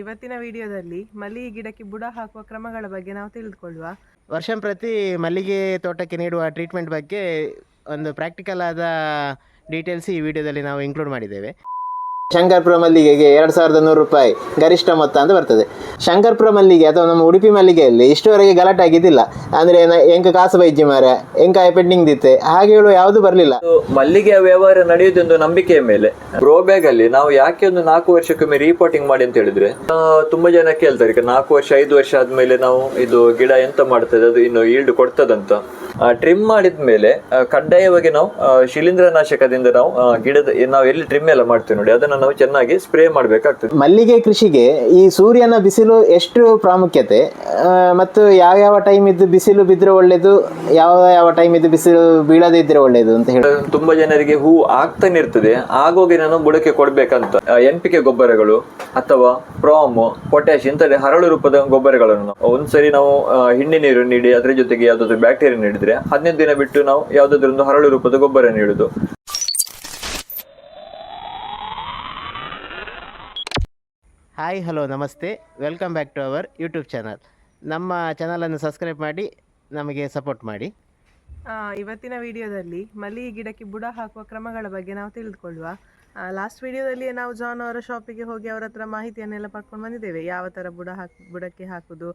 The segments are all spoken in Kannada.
ಇವತ್ತಿನ ವಿಡಿಯೋದಲ್ಲಿ ಮಲ್ಲಿಗೆ ಗಿಡಕ್ಕೆ ಬುಡ ಹಾಕುವ ಕ್ರಮಗಳ ಬಗ್ಗೆ ನಾವು ತಿಳಿದುಕೊಳ್ಳುವ. ವರ್ಷಂ ಪ್ರತಿ ಮಲ್ಲಿಗೆ ತೋಟಕ್ಕೆ ನೀಡುವ ಟ್ರೀಟ್ಮೆಂಟ್ ಬಗ್ಗೆ ಒಂದು ಪ್ರಾಕ್ಟಿಕಲ್ ಆದ ಡೀಟೇಲ್ಸ್ ಈ ವಿಡಿಯೋದಲ್ಲಿ ನಾವು ಇನ್ಕ್ಲೂಡ್ ಮಾಡಿದ್ದೇವೆ. ಶಂಕರ್ಪುರ ಮಲ್ಲಿಗೆಗೆ ಎರಡು ಸಾವಿರದ ನೂರು ರೂಪಾಯಿ ಗರಿಷ್ಠ ಮೊತ್ತ ಅಂತ ಬರ್ತದೆ. ಶಂಕರ್ಪುರ ಮಲ್ಲಿಗೆ ಅಥವಾ ನಮ್ಮ ಉಡುಪಿ ಮಲ್ಲಿಗೆಯಲ್ಲಿ ಇಷ್ಟುವರೆಗೆ ಗಲಾಟೆ ಆಗಿದ್ದಿಲ್ಲ. ಅಂದರೆ ಎಂಕ ಕಾಸು ಬೈಜಿ ಮಾರ, ಎಂಕ ಪೆಂಡಿಂಗ್ ದಿತ್ತೆ ಹಾಗೆ ಹೇಳುವ ಯಾವುದು ಬರಲಿಲ್ಲ. ಮಲ್ಲಿಗೆಯ ವ್ಯವಹಾರ ನಡೆಯುವುದೊಂದು ನಂಬಿಕೆಯ ಮೇಲೆ. ಗ್ರೋ ಅಲ್ಲಿ ನಾವು ಯಾಕೆ ಒಂದು ನಾಲ್ಕು ವರ್ಷಕ್ಕೊಮ್ಮೆ ರಿಪೋರ್ಟಿಂಗ್ ಮಾಡಿ ಅಂತ ಹೇಳಿದ್ರೆ ತುಂಬಾ ಜನ ಕೇಳ್ತಾರೆ, ಈಗ ನಾಲ್ಕು ವರ್ಷ, ಐದು ವರ್ಷ ಆದ್ಮೇಲೆ ನಾವು ಇದು ಗಿಡ ಎಂತ ಮಾಡ್ತದೆ, ಅದು ಇನ್ನು ಈಲ್ಡ್ ಕೊಡ್ತದಂತ. ಟ್ರಿಮ್ ಮಾಡಿದ ಮೇಲೆ ಕಡ್ಡಾಯವಾಗಿ ನಾವು ಶಿಲೀಂಧ್ರ ನಾಶಕದಿಂದ ನಾವು ಗಿಡದ ನಾವು ಎಲ್ಲಿ ಟ್ರಿಮ್ ಎಲ್ಲ ಮಾಡ್ತೀವಿ ನೋಡಿ ಅದನ್ನ ನಾವು ಚೆನ್ನಾಗಿ ಸ್ಪ್ರೇ ಮಾಡಬೇಕಾಗ್ತದೆ. ಮಲ್ಲಿಗೆ ಕೃಷಿಗೆ ಈ ಸೂರ್ಯನ ಬಿಸಿಲು ಎಷ್ಟು ಪ್ರಾಮುಖ್ಯತೆ? ಮತ್ತು ಯಾವ ಯಾವ ಟೈಮ್ ಇದ್ದು ಬಿಸಿಲು ಬಿದ್ದರೆ ಒಳ್ಳೇದು ಯಾವ ಯಾವ ಟೈಮ್ ಇದ್ದು ಬಿಸಿಲು ಬೀಳದೇ ಇದ್ರೆ ಒಳ್ಳೆಯದು ಅಂತ ಹೇಳಿ. ತುಂಬಾ ಜನರಿಗೆ ಹೂ ಆಗ್ತಾನೆ ಇರ್ತದೆ ಆಗೋಗಿ ನಾನು ಬುಡಕ್ಕೆ ಕೊಡ್ಬೇಕಂತ ಎನ್ ಪಿ ಕೆ ಗೊಬ್ಬರಗಳು ಅಥವಾ ಪ್ರಾಮ್ ಪೊಟ್ಯಾಶ್ ಇಂಥದ್ದೇ ಹರಳು ರೂಪದ ಗೊಬ್ಬರಗಳನ್ನು ಒಂದ್ಸರಿ ನಾವು ಹಿಂಡಿ ನೀರು ನೀಡಿ ಅದ್ರ ಜೊತೆಗೆ ಯಾವ್ದಾದ್ರು ಬ್ಯಾಕ್ಟೀರಿಯಾ ನೀಡಿದ್ರೆ ಹದಿನೈದು ದಿನ ಬಿಟ್ಟು ನಾವು ಯಾವುದಾದ್ರೊಂದು ಒಂದು ಹರಳು ರೂಪದ ಗೊಬ್ಬರ ನೀಡುದು ಹಾಯ್ ಹಲೋ ನಮಸ್ತೆ. Welcome back to our YouTube channel ನಮ್ಮ ಚಾನಲನ್ನು ಸಬ್ಸ್ಕ್ರೈಬ್ ಮಾಡಿ ನಮಗೆ ಸಪೋರ್ಟ್ ಮಾಡಿ. ಆ, ಇವತ್ತಿನ ವಿಡಿಯೋದಲ್ಲಿ ಮಲ್ಲಿಗೆ ಗಿಡಕ್ಕೆ ಬುಡ ಹಾಕುವ ಕ್ರಮಗಳ ಬಗ್ಗೆ ನಾವು ತಿಳಿದುಕೊಳ್ಳುವ. ಲಾಸ್ಟ್ ವಿಡಿಯೋದಲ್ಲಿ ನಾವು ಜಾನ್ ಅವರ ಶಾಪಿಗೆ ಹೋಗಿ ಅವರ ಹತ್ರ ಮಾಹಿತಿಯನ್ನೆಲ್ಲ ಪಡ್ಕೊಂಡು ಬಂದಿದ್ದೇವೆ. ಯಾವ ಥರ ಬುಡ ಹಾಕ್, ಬುಡಕ್ಕೆ ಹಾಕೋದು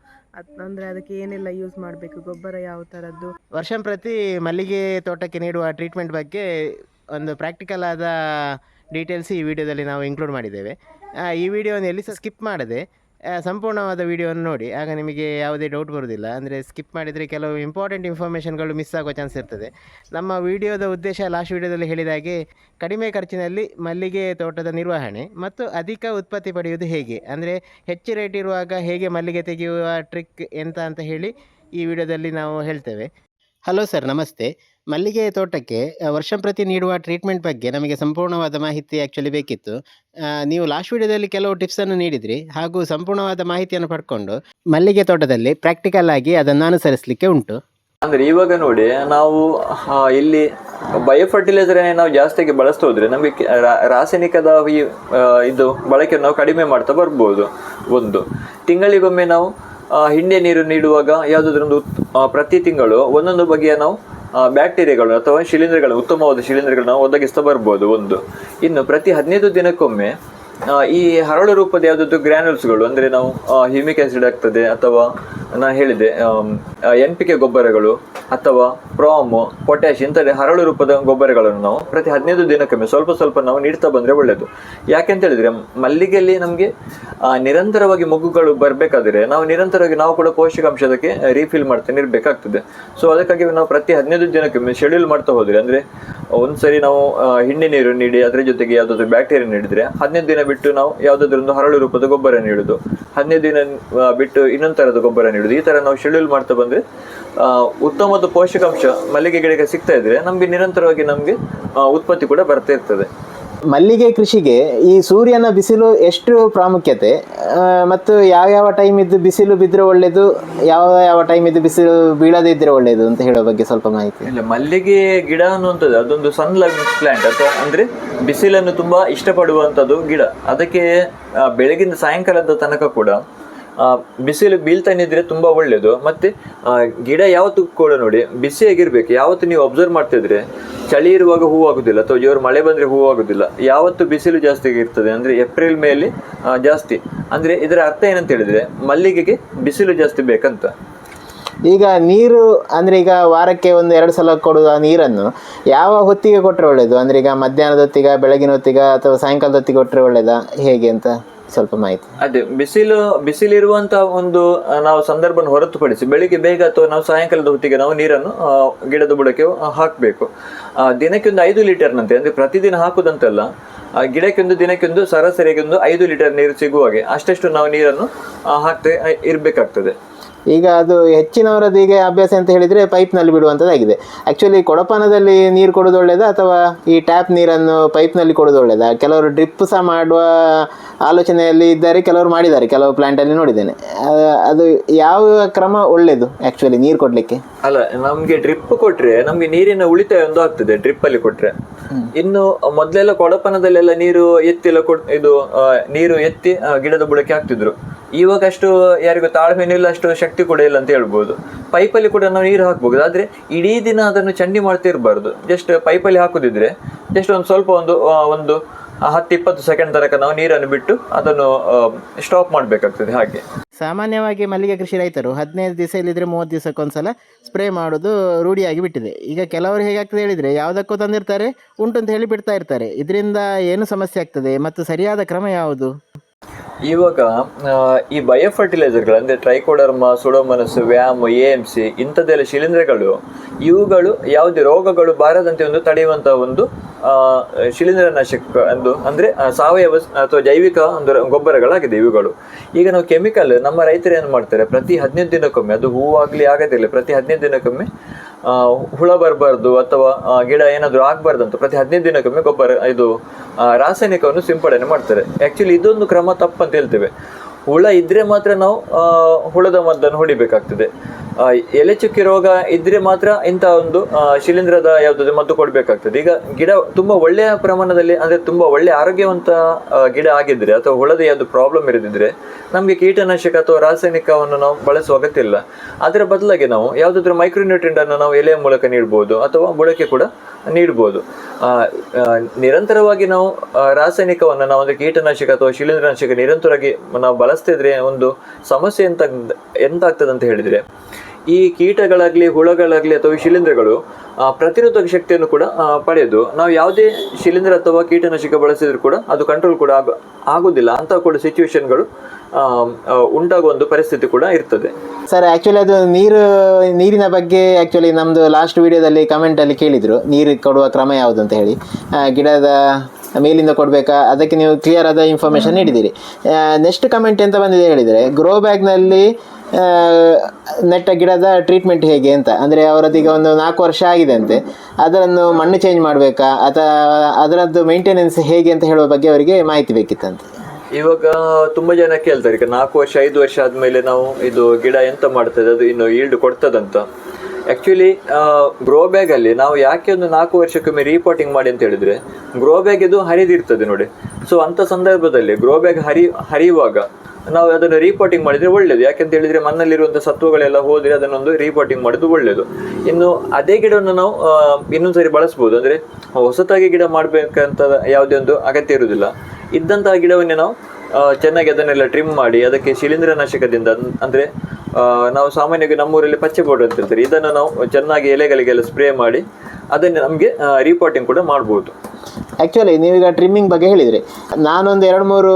ಅಂದರೆ ಅದಕ್ಕೆ ಏನೆಲ್ಲ ಯೂಸ್ ಮಾಡಬೇಕು, ಗೊಬ್ಬರ ಯಾವ ಥರದ್ದು ವರ್ಷಂ ಪ್ರತಿ ಮಲ್ಲಿಗೆ ತೋಟಕ್ಕೆ ನೀಡುವ ಟ್ರೀಟ್ಮೆಂಟ್ ಬಗ್ಗೆ ಒಂದು ಪ್ರಾಕ್ಟಿಕಲ್ ಆದ ಡೀಟೇಲ್ಸ್ ಈ ವಿಡಿಯೋದಲ್ಲಿ ನಾವು ಇನ್ಕ್ಲೂಡ್ ಮಾಡಿದ್ದೇವೆ. ಈ ವಿಡಿಯೋನ ಎಲ್ಲಿ ಸಹ ಸ್ಕಿಪ್ ಮಾಡದೆ ಸಂಪೂರ್ಣವಾದ ವಿಡಿಯೋವನ್ನು ನೋಡಿ. ಆಗ ನಿಮಗೆ ಯಾವುದೇ ಡೌಟ್ ಬರುವುದಿಲ್ಲ. ಅಂದರೆ ಸ್ಕಿಪ್ ಮಾಡಿದರೆ ಕೆಲವು ಇಂಪಾರ್ಟೆಂಟ್ ಇನ್ಫಾರ್ಮೇಷನ್ಗಳು ಮಿಸ್ ಆಗೋ ಚಾನ್ಸ್ ಇರ್ತದೆ. ನಮ್ಮ ವಿಡಿಯೋದ ಉದ್ದೇಶ ಲಾಸ್ಟ್ ವಿಡಿಯೋದಲ್ಲಿ ಹೇಳಿದ ಹಾಗೆ ಕಡಿಮೆ ಖರ್ಚಿನಲ್ಲಿ ಮಲ್ಲಿಗೆ ತೋಟದ ನಿರ್ವಹಣೆ ಮತ್ತು ಅಧಿಕ ಉತ್ಪತ್ತಿ ಪಡೆಯುವುದು ಹೇಗೆ? ಅಂದರೆ ಹೆಚ್ಚು ರೇಟ್ ಇರುವಾಗ ಹೇಗೆ ಮಲ್ಲಿಗೆ ತೆಗೆಯುವ ಟ್ರಿಕ್ ಎಂತ ಅಂತ ಹೇಳಿ ಈ ವಿಡಿಯೋದಲ್ಲಿ ನಾವು ಹೇಳ್ತೇವೆ. ಹಲೋ ಸರ್ ನಮಸ್ತೆ. ಮಲ್ಲಿಗೆ ತೋಟಕ್ಕೆ ವರ್ಷಂ ವರ್ಷ ಪ್ರತಿ ನೀಡುವ ಟ್ರೀಟ್ಮೆಂಟ್ ಬಗ್ಗೆ ನಮಗೆ ಸಂಪೂರ್ಣವಾದ ಮಾಹಿತಿ ಆ್ಯಕ್ಚುಲಿ ಬೇಕಿತ್ತು. ನೀವು ಲಾಸ್ಟ್ ವಿಡಿಯೋದಲ್ಲಿ ಕೆಲವು ಟಿಪ್ಸನ್ನು ನೀಡಿದ್ರಿ. ಹಾಗೂ ಸಂಪೂರ್ಣವಾದ ಮಾಹಿತಿಯನ್ನು ಪಡ್ಕೊಂಡು ಮಲ್ಲಿಗೆ ತೋಟದಲ್ಲಿ ಪ್ರಾಕ್ಟಿಕಲ್ ಆಗಿ ಅದನ್ನು ಅನುಸರಿಸಲಿಕ್ಕೆ ಉಂಟು. ಅಂದ್ರೆ ಇವಾಗ ನೋಡಿ, ನಾವು ಇಲ್ಲಿ ಬಯೋ ಫರ್ಟಿಲೈಸರ್ ನಾವು ಜಾಸ್ತಿಯಾಗಿ ಬಳಸ್ತಾ ಹೋದ್ರೆ ನಮಗೆ ರಾಸಾಯನಿಕದ ಈ ಇದು ಬಳಕೆ ನಾವು ಕಡಿಮೆ ಮಾಡ್ತಾ ಬರ್ಬೋದು ಒಂದು. ತಿಂಗಳಿಗೊಮ್ಮೆ ನಾವು ಹಿಂಡೆ ನೀರು ನೀಡುವಾಗ ಯಾವುದಾದ್ರೊಂದು ಪ್ರತಿ ತಿಂಗಳು ಒಂದೊಂದು ಬಗೆಯ ನಾವು ಬ್ಯಾಕ್ಟೀರಿಯಾಗಳು ಅಥವಾ ಶಿಲೀಂಧ್ರಗಳು ಉತ್ತಮವಾದ ಶಿಲೀಂಧ್ರಗಳನ್ನ ಒದಗಿಸ್ತಾ ಬರ್ಬೋದು ಒಂದು. ಇನ್ನು ಪ್ರತಿ ಹದಿನೈದು ದಿನಕ್ಕೊಮ್ಮೆ ಈ ಹರಳು ರೂಪದ ಯಾವುದಾದ್ರು ಗ್ರ್ಯಾನ್ಯೂಲ್ಸ್ಗಳು ಅಂದರೆ ನಾವು ಹ್ಯೂಮಿಕ್ ಆಸಿಡ್ ಆಗ್ತದೆ ಅಥವಾ ನಾನು ಹೇಳಿದೆ ಎನ್ ಪಿ ಕೆ ಗೊಬ್ಬರಗಳು ಅಥವಾ ಪ್ರಾಮ್ ಪೊಟ್ಯಾಶ್ ಇಂಥದ್ದೇ ಹರಳು ರೂಪದ ಗೊಬ್ಬರಗಳನ್ನು ನಾವು ಪ್ರತಿ ಹದಿನೈದು ದಿನಕ್ಕೊಮ್ಮೆ ಸ್ವಲ್ಪ ಸ್ವಲ್ಪ ನಾವು ನೀಡ್ತಾ ಬಂದರೆ ಒಳ್ಳೆಯದು ಯಾಕೆಂತ ಹೇಳಿದ್ರೆ ಮಲ್ಲಿಗೆಯಲ್ಲಿ ನಮಗೆ ನಿರಂತರವಾಗಿ ಮೊಗ್ಗುಗಳು ಬರಬೇಕಾದ್ರೆ ನಾವು ನಿರಂತರವಾಗಿ ನಾವು ಕೂಡ ಪೋಷಕಾಂಶ ಅದಕ್ಕೆ ರೀಫಿಲ್ ಮಾಡ್ತಾನೆ ಇರಬೇಕಾಗ್ತದೆ. ಸೊ ಅದಕ್ಕಾಗಿ ನಾವು ಪ್ರತಿ ಹದಿನೈದು ದಿನಕ್ಕೊಮ್ಮೆ ಶೆಡ್ಯೂಲ್ ಮಾಡ್ತಾ ಹೋದರೆ ಅಂದರೆ ಒಂದ್ಸರಿ ನಾವು ಆ, ಹಿಂಡಿ ನೀರು ನೀಡಿ ಅದರ ಜೊತೆಗೆ ಯಾವುದಾದ್ರು ಬ್ಯಾಕ್ಟೀರಿಯಾ ನೀಡಿದರೆ ಹದಿನೈದು ದಿನ ಬಿಟ್ಟು ನಾವು ಯಾವುದಾದ್ರೊಂದು ಹರಳು ರೂಪದ ಗೊಬ್ಬರ ನೀಡುದು. ಹದಿನೈದು ದಿನ ಬಿಟ್ಟು ಇನ್ನೊಂದು ಥರದ ಗೊಬ್ಬರ ನೀಡುದು. ಈ ಥರ ನಾವು ಶೆಡ್ಯೂಲ್ ಮಾಡ್ತಾ ಬಂದರೆ ಉತ್ತಮವಾದ ಪೋಷಕಾಂಶ ಮಲ್ಲಿಗೆ ಗಿಡಕ್ಕೆ ಸಿಗ್ತಾ ಇದ್ರೆ ನಮಗೆ ನಿರಂತರವಾಗಿ ನಮಗೆ ಉತ್ಪತ್ತಿ ಕೂಡ ಬರ್ತಾ ಇರ್ತದೆ. ಮಲ್ಲಿಗೆ ಕೃಷಿಗೆ ಈ ಸೂರ್ಯನ ಬಿಸಿಲು ಎಷ್ಟು ಪ್ರಾಮುಖ್ಯತೆ? ಮತ್ತು ಯಾವ ಯಾವ ಟೈಮ್ ಇದ್ದು ಬಿಸಿಲು ಬಿದ್ದರೆ ಒಳ್ಳೆಯದು ಯಾವ ಯಾವ ಟೈಮ್ ಇದ್ದು ಬಿಸಿಲು ಬೀಳದೇ ಇದ್ದರೆ ಒಳ್ಳೆಯದು ಅಂತ ಹೇಳೋ ಬಗ್ಗೆ ಸ್ವಲ್ಪ ಮಾಹಿತಿ. ಇಲ್ಲ, ಮಲ್ಲಿಗೆ ಗಿಡ ಅನ್ನುವಂಥದ್ದು, ಅದೊಂದು ಸನ್ ಲವಿಂಗ್ ಪ್ಲಾಂಟ್ ಅಥವಾ ಅಂದ್ರೆ ಬಿಸಿಲನ್ನು ತುಂಬಾ ಇಷ್ಟಪಡುವಂಥದ್ದು ಗಿಡ. ಅದಕ್ಕೆ ಬೆಳಗಿನ ಸಾಯಂಕಾಲದ ತನಕ ಕೂಡ ಬಿಸಿಲು ಬೀಳ್ತಾನೆ ಇದ್ರೆ ತುಂಬಾ ಒಳ್ಳೇದು. ಮತ್ತೆ ಗಿಡ ಯಾವತ್ತು ಕೂಡ ನೋಡಿ, ಬಿಸಿಯಾಗಿರ್ಬೇಕು. ಯಾವತ್ತು ನೀವು ಅಬ್ಸರ್ವ್ ಮಾಡ್ತಿದ್ರೆ, ಚಳಿ ಇರುವಾಗ ಹೂ ಆಗುದಿಲ್ಲ, ಅಥವಾ ಜೋರು ಮಳೆ ಬಂದ್ರೆ ಹೂ ಆಗುದಿಲ್ಲ. ಯಾವತ್ತು ಬಿಸಿಲು ಜಾಸ್ತಿ ಇರ್ತದೆ, ಅಂದ್ರೆ ಏಪ್ರಿಲ್ ಮೇಲೆ ಜಾಸ್ತಿ. ಅಂದ್ರೆ ಇದರ ಅರ್ಥ ಏನಂತ ಹೇಳಿದ್ರೆ, ಮಲ್ಲಿಗೆಗೆ ಬಿಸಿಲು ಜಾಸ್ತಿ ಬೇಕಂತ. ಈಗ ನೀರು, ಅಂದರೆ ಈಗ ವಾರಕ್ಕೆ ಒಂದು ಎರಡು ಸಲ ಕೊಡುವ ನೀರನ್ನು ಯಾವ ಹೊತ್ತಿಗೆ ಕೊಟ್ಟರೆ ಒಳ್ಳೆಯದು ಅಂದರೆ ಈಗ ಮಧ್ಯಾಹ್ನದ ಹೊತ್ತಿಗ, ಬೆಳಗಿನ ಹೊತ್ತಿಗ, ಅಥವಾ ಸಾಯಂಕಾಲದ ಹೊತ್ತಿಗೆ ಕೊಟ್ಟರೆ ಒಳ್ಳೆಯದಾ ಹೇಗೆ ಅಂತ? ಸ್ವಲ್ಪ ಮಾಹಿತಿ. ಅದೇ ಬಿಸಿಲು ಬಿಸಿಲಿರುವಂತಹ ಒಂದು ನಾವು ಸಂದರ್ಭವನ್ನು ಹೊರತುಪಡಿಸಿ ಬೆಳಿಗ್ಗೆ ಬೇಗ ಅಥವಾ ನಾವು ಸಾಯಂಕಾಲದ ಹೊತ್ತಿಗೆ ನಾವು ನೀರನ್ನು ಗಿಡದ ಬುಡಕ್ಕೆ ಹಾಕಬೇಕು. ದಿನಕ್ಕೆ ಒಂದು ಐದು ಲೀಟರ್ನಂತೆ ಅಂದ್ರೆ ಪ್ರತಿದಿನ ಹಾಕುದಂತಲ್ಲ ಆ, ಗಿಡಕ್ಕೆ ಒಂದು ದಿನಕ್ಕೆ ಒಂದು ಸರಾಸರಿಗೆ ಒಂದು ಐದು ಲೀಟರ್ ನೀರು ಸಿಗುವಾಗೆ ಅಷ್ಟಷ್ಟು ನಾವು ನೀರನ್ನು ಹಾಕ್ತೇ ಇರ್ಬೇಕಾಗ್ತದೆ. ಈಗ ಅದು ಹೆಚ್ಚಿನವರದ್ದು ಈಗ ಅಭ್ಯಾಸ ಅಂತ ಹೇಳಿದರೆ ಪೈಪ್ನಲ್ಲಿ ಬಿಡುವಂಥದ್ದಾಗಿದೆ ಆ್ಯಕ್ಚುಲಿ ಕೊಡಪಾನದಲ್ಲಿ ನೀರು ಕೊಡೋದು ಒಳ್ಳೆಯದಾ ಅಥವಾ ಈ ಟ್ಯಾಪ್ ನೀರನ್ನು ಪೈಪ್ನಲ್ಲಿ ಕೊಡೋದು ಒಳ್ಳೆಯದಾ ಕೆಲವರು ಡ್ರಿಪ್ ಸಹ ಮಾಡುವ ಆಲೋಚನೆಯಲ್ಲಿ ಇದ್ದಾರೆ ಕೆಲವರು ಮಾಡಿದ್ದಾರೆ ಕೆಲವು ಪ್ಲ್ಯಾಂಟಲ್ಲಿ ನೋಡಿದ್ದೇನೆ. ಅದು ಯಾವ ಕ್ರಮ ಒಳ್ಳೆಯದು ಆ್ಯಕ್ಚುಲಿ ನೀರು ಕೊಡಲಿಕ್ಕೆ? ಅಲ್ಲ ನಮಗೆ ಡ್ರಿಪ್ ಕೊಟ್ಟರೆ ನಮಗೆ ನೀರಿನ ಉಳಿತಾಯ ಒಂದು ಆಗ್ತದೆ ಡ್ರಿಪ್ ಅಲ್ಲಿ ಕೊಟ್ರೆ. ಇನ್ನು ಮೊದಲೆಲ್ಲ ಕೊಡಪನದಲ್ಲೆಲ್ಲ ನೀರು ಎತ್ತಿಲ್ಲ ಕೊಡ್ ಇದು ನೀರು ಎತ್ತಿ ಗಿಡದ ಬುಡಕ್ಕೆ ಹಾಕ್ತಿದ್ರು. ಇವಾಗ ಅಷ್ಟು ಯಾರಿಗೂ ತಾಳ್ಮೆನೂ ಇಲ್ಲ ಅಷ್ಟು ಶಕ್ತಿ ಕೂಡ ಇಲ್ಲ ಅಂತ ಹೇಳ್ಬೋದು. ಪೈಪಲ್ಲಿ ಕೂಡ ನಾವು ನೀರು ಹಾಕ್ಬೋದು. ಆದರೆ ಇಡೀ ದಿನ ಅದನ್ನು ಚಂಡಿ ಮಾಡ್ತಾ ಇರಬಾರ್ದು. ಜಸ್ಟ್ ಪೈಪಲ್ಲಿ ಹಾಕೋದಿದ್ರೆ ಜಸ್ಟ್ ಒಂದು ಸ್ವಲ್ಪ ಒಂದು ಒಂದು ಹತ್ತು ಇಪ್ಪತ್ತು ಸೆಕೆಂಡ್ ತನಕ ನಾವು ನೀರನ್ನು ಬಿಟ್ಟು ಅದನ್ನು ಸ್ಟಾಪ್ ಮಾಡಬೇಕಾಗ್ತದೆ ಹಾಗೆ. ಸಾಮಾನ್ಯವಾಗಿ ಮಲ್ಲಿಗೆ ಕೃಷಿ ರೈತರು ಹದಿನೈದು ದಿವಸ ಇಲ್ಲಿದ್ರೆ ಮೂವತ್ತು ದಿವಸಕ್ಕೊಂದ್ಸಲ ಸ್ಪ್ರೇ ಮಾಡೋದು ರೂಢಿಯಾಗಿ ಬಿಟ್ಟಿದೆ. ಈಗ ಕೆಲವರು ಹೇಗಾಗ್ತದೆ ಹೇಳಿದರೆ ಯಾವುದಕ್ಕೂ ತಂದಿರ್ತಾರೆ, ಉಂಟು ಅಂತ ಹೇಳಿ ಬಿಡ್ತಾ ಇರ್ತಾರೆ. ಇದರಿಂದ ಏನು ಸಮಸ್ಯೆ ಆಗ್ತದೆ ಮತ್ತು ಸರಿಯಾದ ಕ್ರಮ ಯಾವುದು? ಇವಾಗ ಈ ಬಯೋ ಫರ್ಟಿಲೈಸರ್ಗಳು ಅಂದರೆ Trichoderma Pseudomonas VAM A M C ಇಂಥದ್ದೆಲ್ಲ ಶಿಲೀಂಧ್ರಗಳು, ಇವುಗಳು ಯಾವುದೇ ರೋಗಗಳು ಬಾರದಂತೆ ಒಂದು ತಡೆಯುವಂಥ ಒಂದು ಶಿಲೀಂಧ್ರನಾಶಕ ಎಂದು ಅಂದರೆ ಸಾವಯವ ಅಥವಾ ಜೈವಿಕ ಒಂದು ಗೊಬ್ಬರಗಳಾಗಿದೆ ಇವುಗಳು. ಈಗ ನಾವು ಕೆಮಿಕಲ್ ನಮ್ಮ ರೈತರು ಏನು ಮಾಡ್ತಾರೆ, ಪ್ರತಿ ಹದಿನೈದು ದಿನಕ್ಕೊಮ್ಮೆ, ಅದು ಹೂವಾಗಲಿ ಆಗೋದಿಲ್ಲ ಪ್ರತಿ ಹದಿನೈದು ದಿನಕ್ಕೊಮ್ಮೆ ಹುಳ ಬರಬಾರ್ದು ಅಥವಾ ಗಿಡ ಏನಾದರೂ ಆಗಬಾರ್ದು ಅಂತ ಪ್ರತಿ ಹದಿನೈದು ದಿನಕ್ಕೊಮ್ಮೆ ಗೊಬ್ಬರ, ಇದು ರಾಸಾಯನಿಕವನ್ನು ಸಿಂಪಡಣೆ ಮಾಡ್ತಾರೆ. ಆ್ಯಕ್ಚುಲಿ ಇದೊಂದು ಕ್ರಮ ತಪ್ಪಂತ ಹೇಳ್ತೇವೆ. ಹುಳ ಇದ್ರೆ ಮಾತ್ರ ನಾವು ಹುಳದ ಮದ್ದನ್ನು ಹೊಡಿಬೇಕಾಗ್ತದೆ. ಎಲೆ ಚುಕ್ಕಿ ರೋಗ ಇದ್ರೆ ಮಾತ್ರ ಇಂಥ ಒಂದು ಶಿಲೀಂಧ್ರದ ಯಾವುದಾದ್ರು ಮದ್ದು ಕೊಡಬೇಕಾಗ್ತದೆ. ಈಗ ಗಿಡ ತುಂಬಾ ಒಳ್ಳೆಯ ಪ್ರಮಾಣದಲ್ಲಿ, ಅಂದ್ರೆ ತುಂಬಾ ಒಳ್ಳೆ ಆರೋಗ್ಯವಂತ ಗಿಡ ಆಗಿದ್ರೆ ಅಥವಾ ಹುಳದ ಯಾವುದು ಪ್ರಾಬ್ಲಮ್ ಇರದಿದ್ರೆ ನಮಗೆ ಕೀಟನಾಶಕ ಅಥವಾ ರಾಸಾಯನಿಕವನ್ನು ನಾವು ಬಳಸುವ ಅಗತ್ಯ ಇಲ್ಲ ಅದರ ಬದಲಾಗಿ ನಾವು ಯಾವುದಾದ್ರೂ ಮೈಕ್ರೋನ್ಯೂಟ್ರಿಯೆಂಟ್ ಅನ್ನು ನಾವು ಎಲೆಯ ಮೂಲಕ ನೀಡ್ಬೋದು ಅಥವಾ ಬುಡಕ್ಕೆ ಕೂಡ ನೀಡ್ಬೋದು. ನಿರಂತರವಾಗಿ ನಾವು ರಾಸಾಯನಿಕವನ್ನು ನಾವು ಒಂದು ಕೀಟನಾಶಕ ಅಥವಾ ಶಿಲೀಂಧ್ರನಾಶಕ ನಿರಂತರವಾಗಿ ನಾವು ಬಳಸ್ತಿದ್ರೆ ಒಂದು ಸಮಸ್ಯೆ ಎಂತ, ಎಂತಾಗ್ತದೆ ಅಂತ ಹೇಳಿದರೆ, ಈ ಕೀಟಗಳಾಗಲಿ, ಹುಳಗಳಾಗಲಿ ಅಥವಾ ಶಿಲೀಂಧ್ರಗಳು ಪ್ರತಿರೋಧಕ ಶಕ್ತಿಯನ್ನು ಕೂಡ ಪಡೆಯೋದು. ನಾವು ಯಾವುದೇ ಶಿಲೀಂಧ್ರ ಅಥವಾ ಕೀಟನಾಶಕ ಬಳಸಿದ್ರು ಕೂಡ ಅದು ಕಂಟ್ರೋಲ್ ಕೂಡ ಆಗ, ಆಗೋದಿಲ್ಲ. ಅಂತ ಕೂಡ ಸಿಚುವೇಶನ್ಗಳು ಉಂಟಾಗುವ ಒಂದು ಪರಿಸ್ಥಿತಿ ಕೂಡ ಇರ್ತದೆ. ಸರ್ ಆ್ಯಕ್ಚುಲಿ ಅದು ನೀರು, ನೀರಿನ ಬಗ್ಗೆ ಆ್ಯಕ್ಚುಲಿ ನಮ್ಮದು ಲಾಸ್ಟ್ ವಿಡಿಯೋದಲ್ಲಿ ಕಮೆಂಟಲ್ಲಿ ಕೇಳಿದರು. ನೀರು ಕೊಡುವ ಕ್ರಮ ಯಾವುದು ಅಂತ ಹೇಳಿ. ಗಿಡದ ಮೇಲಿಂದ ಕೊಡಬೇಕಾ? ಅದಕ್ಕೆ ನೀವು ಕ್ಲಿಯರ್ ಆದ ಇನ್ಫಾರ್ಮೇಷನ್ ನೀಡಿದ್ದೀರಿ. ನೆಕ್ಸ್ಟ್ ಕಮೆಂಟ್ ಎಂತ ಬಂದಿದೆ ಹೇಳಿದರೆ ಗ್ರೋ ಬ್ಯಾಗ್ನಲ್ಲಿ ನೆಟ್ಟ ಗಿಡದ ಟ್ರೀಟ್ಮೆಂಟ್ ಹೇಗೆ ಅಂತ. ಅಂದರೆ ಅವರದೀಗ ಒಂದು ನಾಲ್ಕು ವರ್ಷ ಆಗಿದೆ ಅಂತೆ. ಅದನ್ನು ಮಣ್ಣು ಚೇಂಜ್ ಮಾಡಬೇಕಾ? ಅಥವಾ ಅದರದ್ದು ಮೇಂಟೆನೆನ್ಸ್ ಹೇಗೆ ಅಂತ ಹೇಳುವ ಬಗ್ಗೆ ಅವರಿಗೆ ಮಾಹಿತಿ ಬೇಕಿತ್ತಂತೆ. ಇವಾಗ ತುಂಬಾ ಜನ ಕೇಳ್ತಾರೆ, ಈಗ ನಾಲ್ಕು ವರ್ಷ, ಐದು ವರ್ಷ ಆದ್ಮೇಲೆ ನಾವು ಇದು ಗಿಡ ಎಂತ ಮಾಡ್ತದೆ, ಅದು ಇನ್ನು ಈಲ್ಡ್ ಕೊಡ್ತದಂತ. ಆಕ್ಚುಲಿ ಗ್ರೋ ಬ್ಯಾಗ್ ಅಲ್ಲಿ ನಾವು ಯಾಕೆ ಒಂದು ನಾಲ್ಕು ವರ್ಷಕ್ಕೊಮ್ಮೆ ರೀಪೋರ್ಟಿಂಗ್ ಮಾಡಿ ಅಂತ ಹೇಳಿದ್ರೆ ಗ್ರೋ ಬ್ಯಾಗ್ ಇದು ಹರಿದಿರ್ತದೆ ನೋಡಿ. ಸೊ ಅಂತ ಸಂದರ್ಭದಲ್ಲಿ ಗ್ರೋ ಬ್ಯಾಗ್ ಹರಿ, ಹರಿಯುವಾಗ ನಾವು ಅದನ್ನು ರೀಪಾಟಿಂಗ್ ಮಾಡಿದ್ರೆ ಒಳ್ಳೇದು. ಯಾಕೆಂತ ಹೇಳಿದ್ರೆ ಮನ್ನಲ್ಲಿರುವಂತ ಸತ್ವಗಳೆಲ್ಲ ಹೋದ್ರೆ ಅದನ್ನೊಂದು ರೀಪೋರ್ಟಿಂಗ್ ಮಾಡೋದು ಒಳ್ಳೇದು. ಇನ್ನು ಅದೇ ಗಿಡವನ್ನು ನಾವು ಇನ್ನೊಂದು ಇನ್ನೊಂದ್ಸರಿ ಬಳಸ್ಬೋದು. ಅಂದ್ರೆ ಹೊಸತಾಗಿ ಗಿಡ ಮಾಡಬೇಕಂತ ಯಾವುದೇ ಒಂದು ಅಗತ್ಯ ಇರುವುದಿಲ್ಲ. ಇದ್ದಂತಹ ಗಿಡವನ್ನೇ ನಾವು ಚೆನ್ನಾಗಿ ಅದನ್ನೆಲ್ಲ ಟ್ರಿಮ್ ಮಾಡಿ, ಅದಕ್ಕೆ ಶಿಲೀಂಧ್ರನಾಶಕದಿಂದ ಅಂದ್ರೆ ನಾವು ಸಾಮಾನ್ಯವಾಗಿ ನಮ್ಮೂರಲ್ಲಿ ಪಚ್ಚೆ ಪೌಡರ್ ಅಂತ ಹೇಳ್ತಾರೆ ಇದನ್ನು ನಾವು ಚೆನ್ನಾಗಿ ಎಲೆಗಳಿಗೆಲ್ಲ ಸ್ಪ್ರೇ ಮಾಡಿ, ಅದನ್ನು ನಮಗೆ ರೀಪಾಟಿಂಗ್ ಕೂಡ ಮಾಡ್ಬೋದು. ಆ್ಯಕ್ಚುಲಿ ನೀವೀಗ ಟ್ರಿಮ್ಮಿಂಗ್ ಬಗ್ಗೆ ಹೇಳಿದರೆ. ನಾನೊಂದು ಎರಡು ಮೂರು,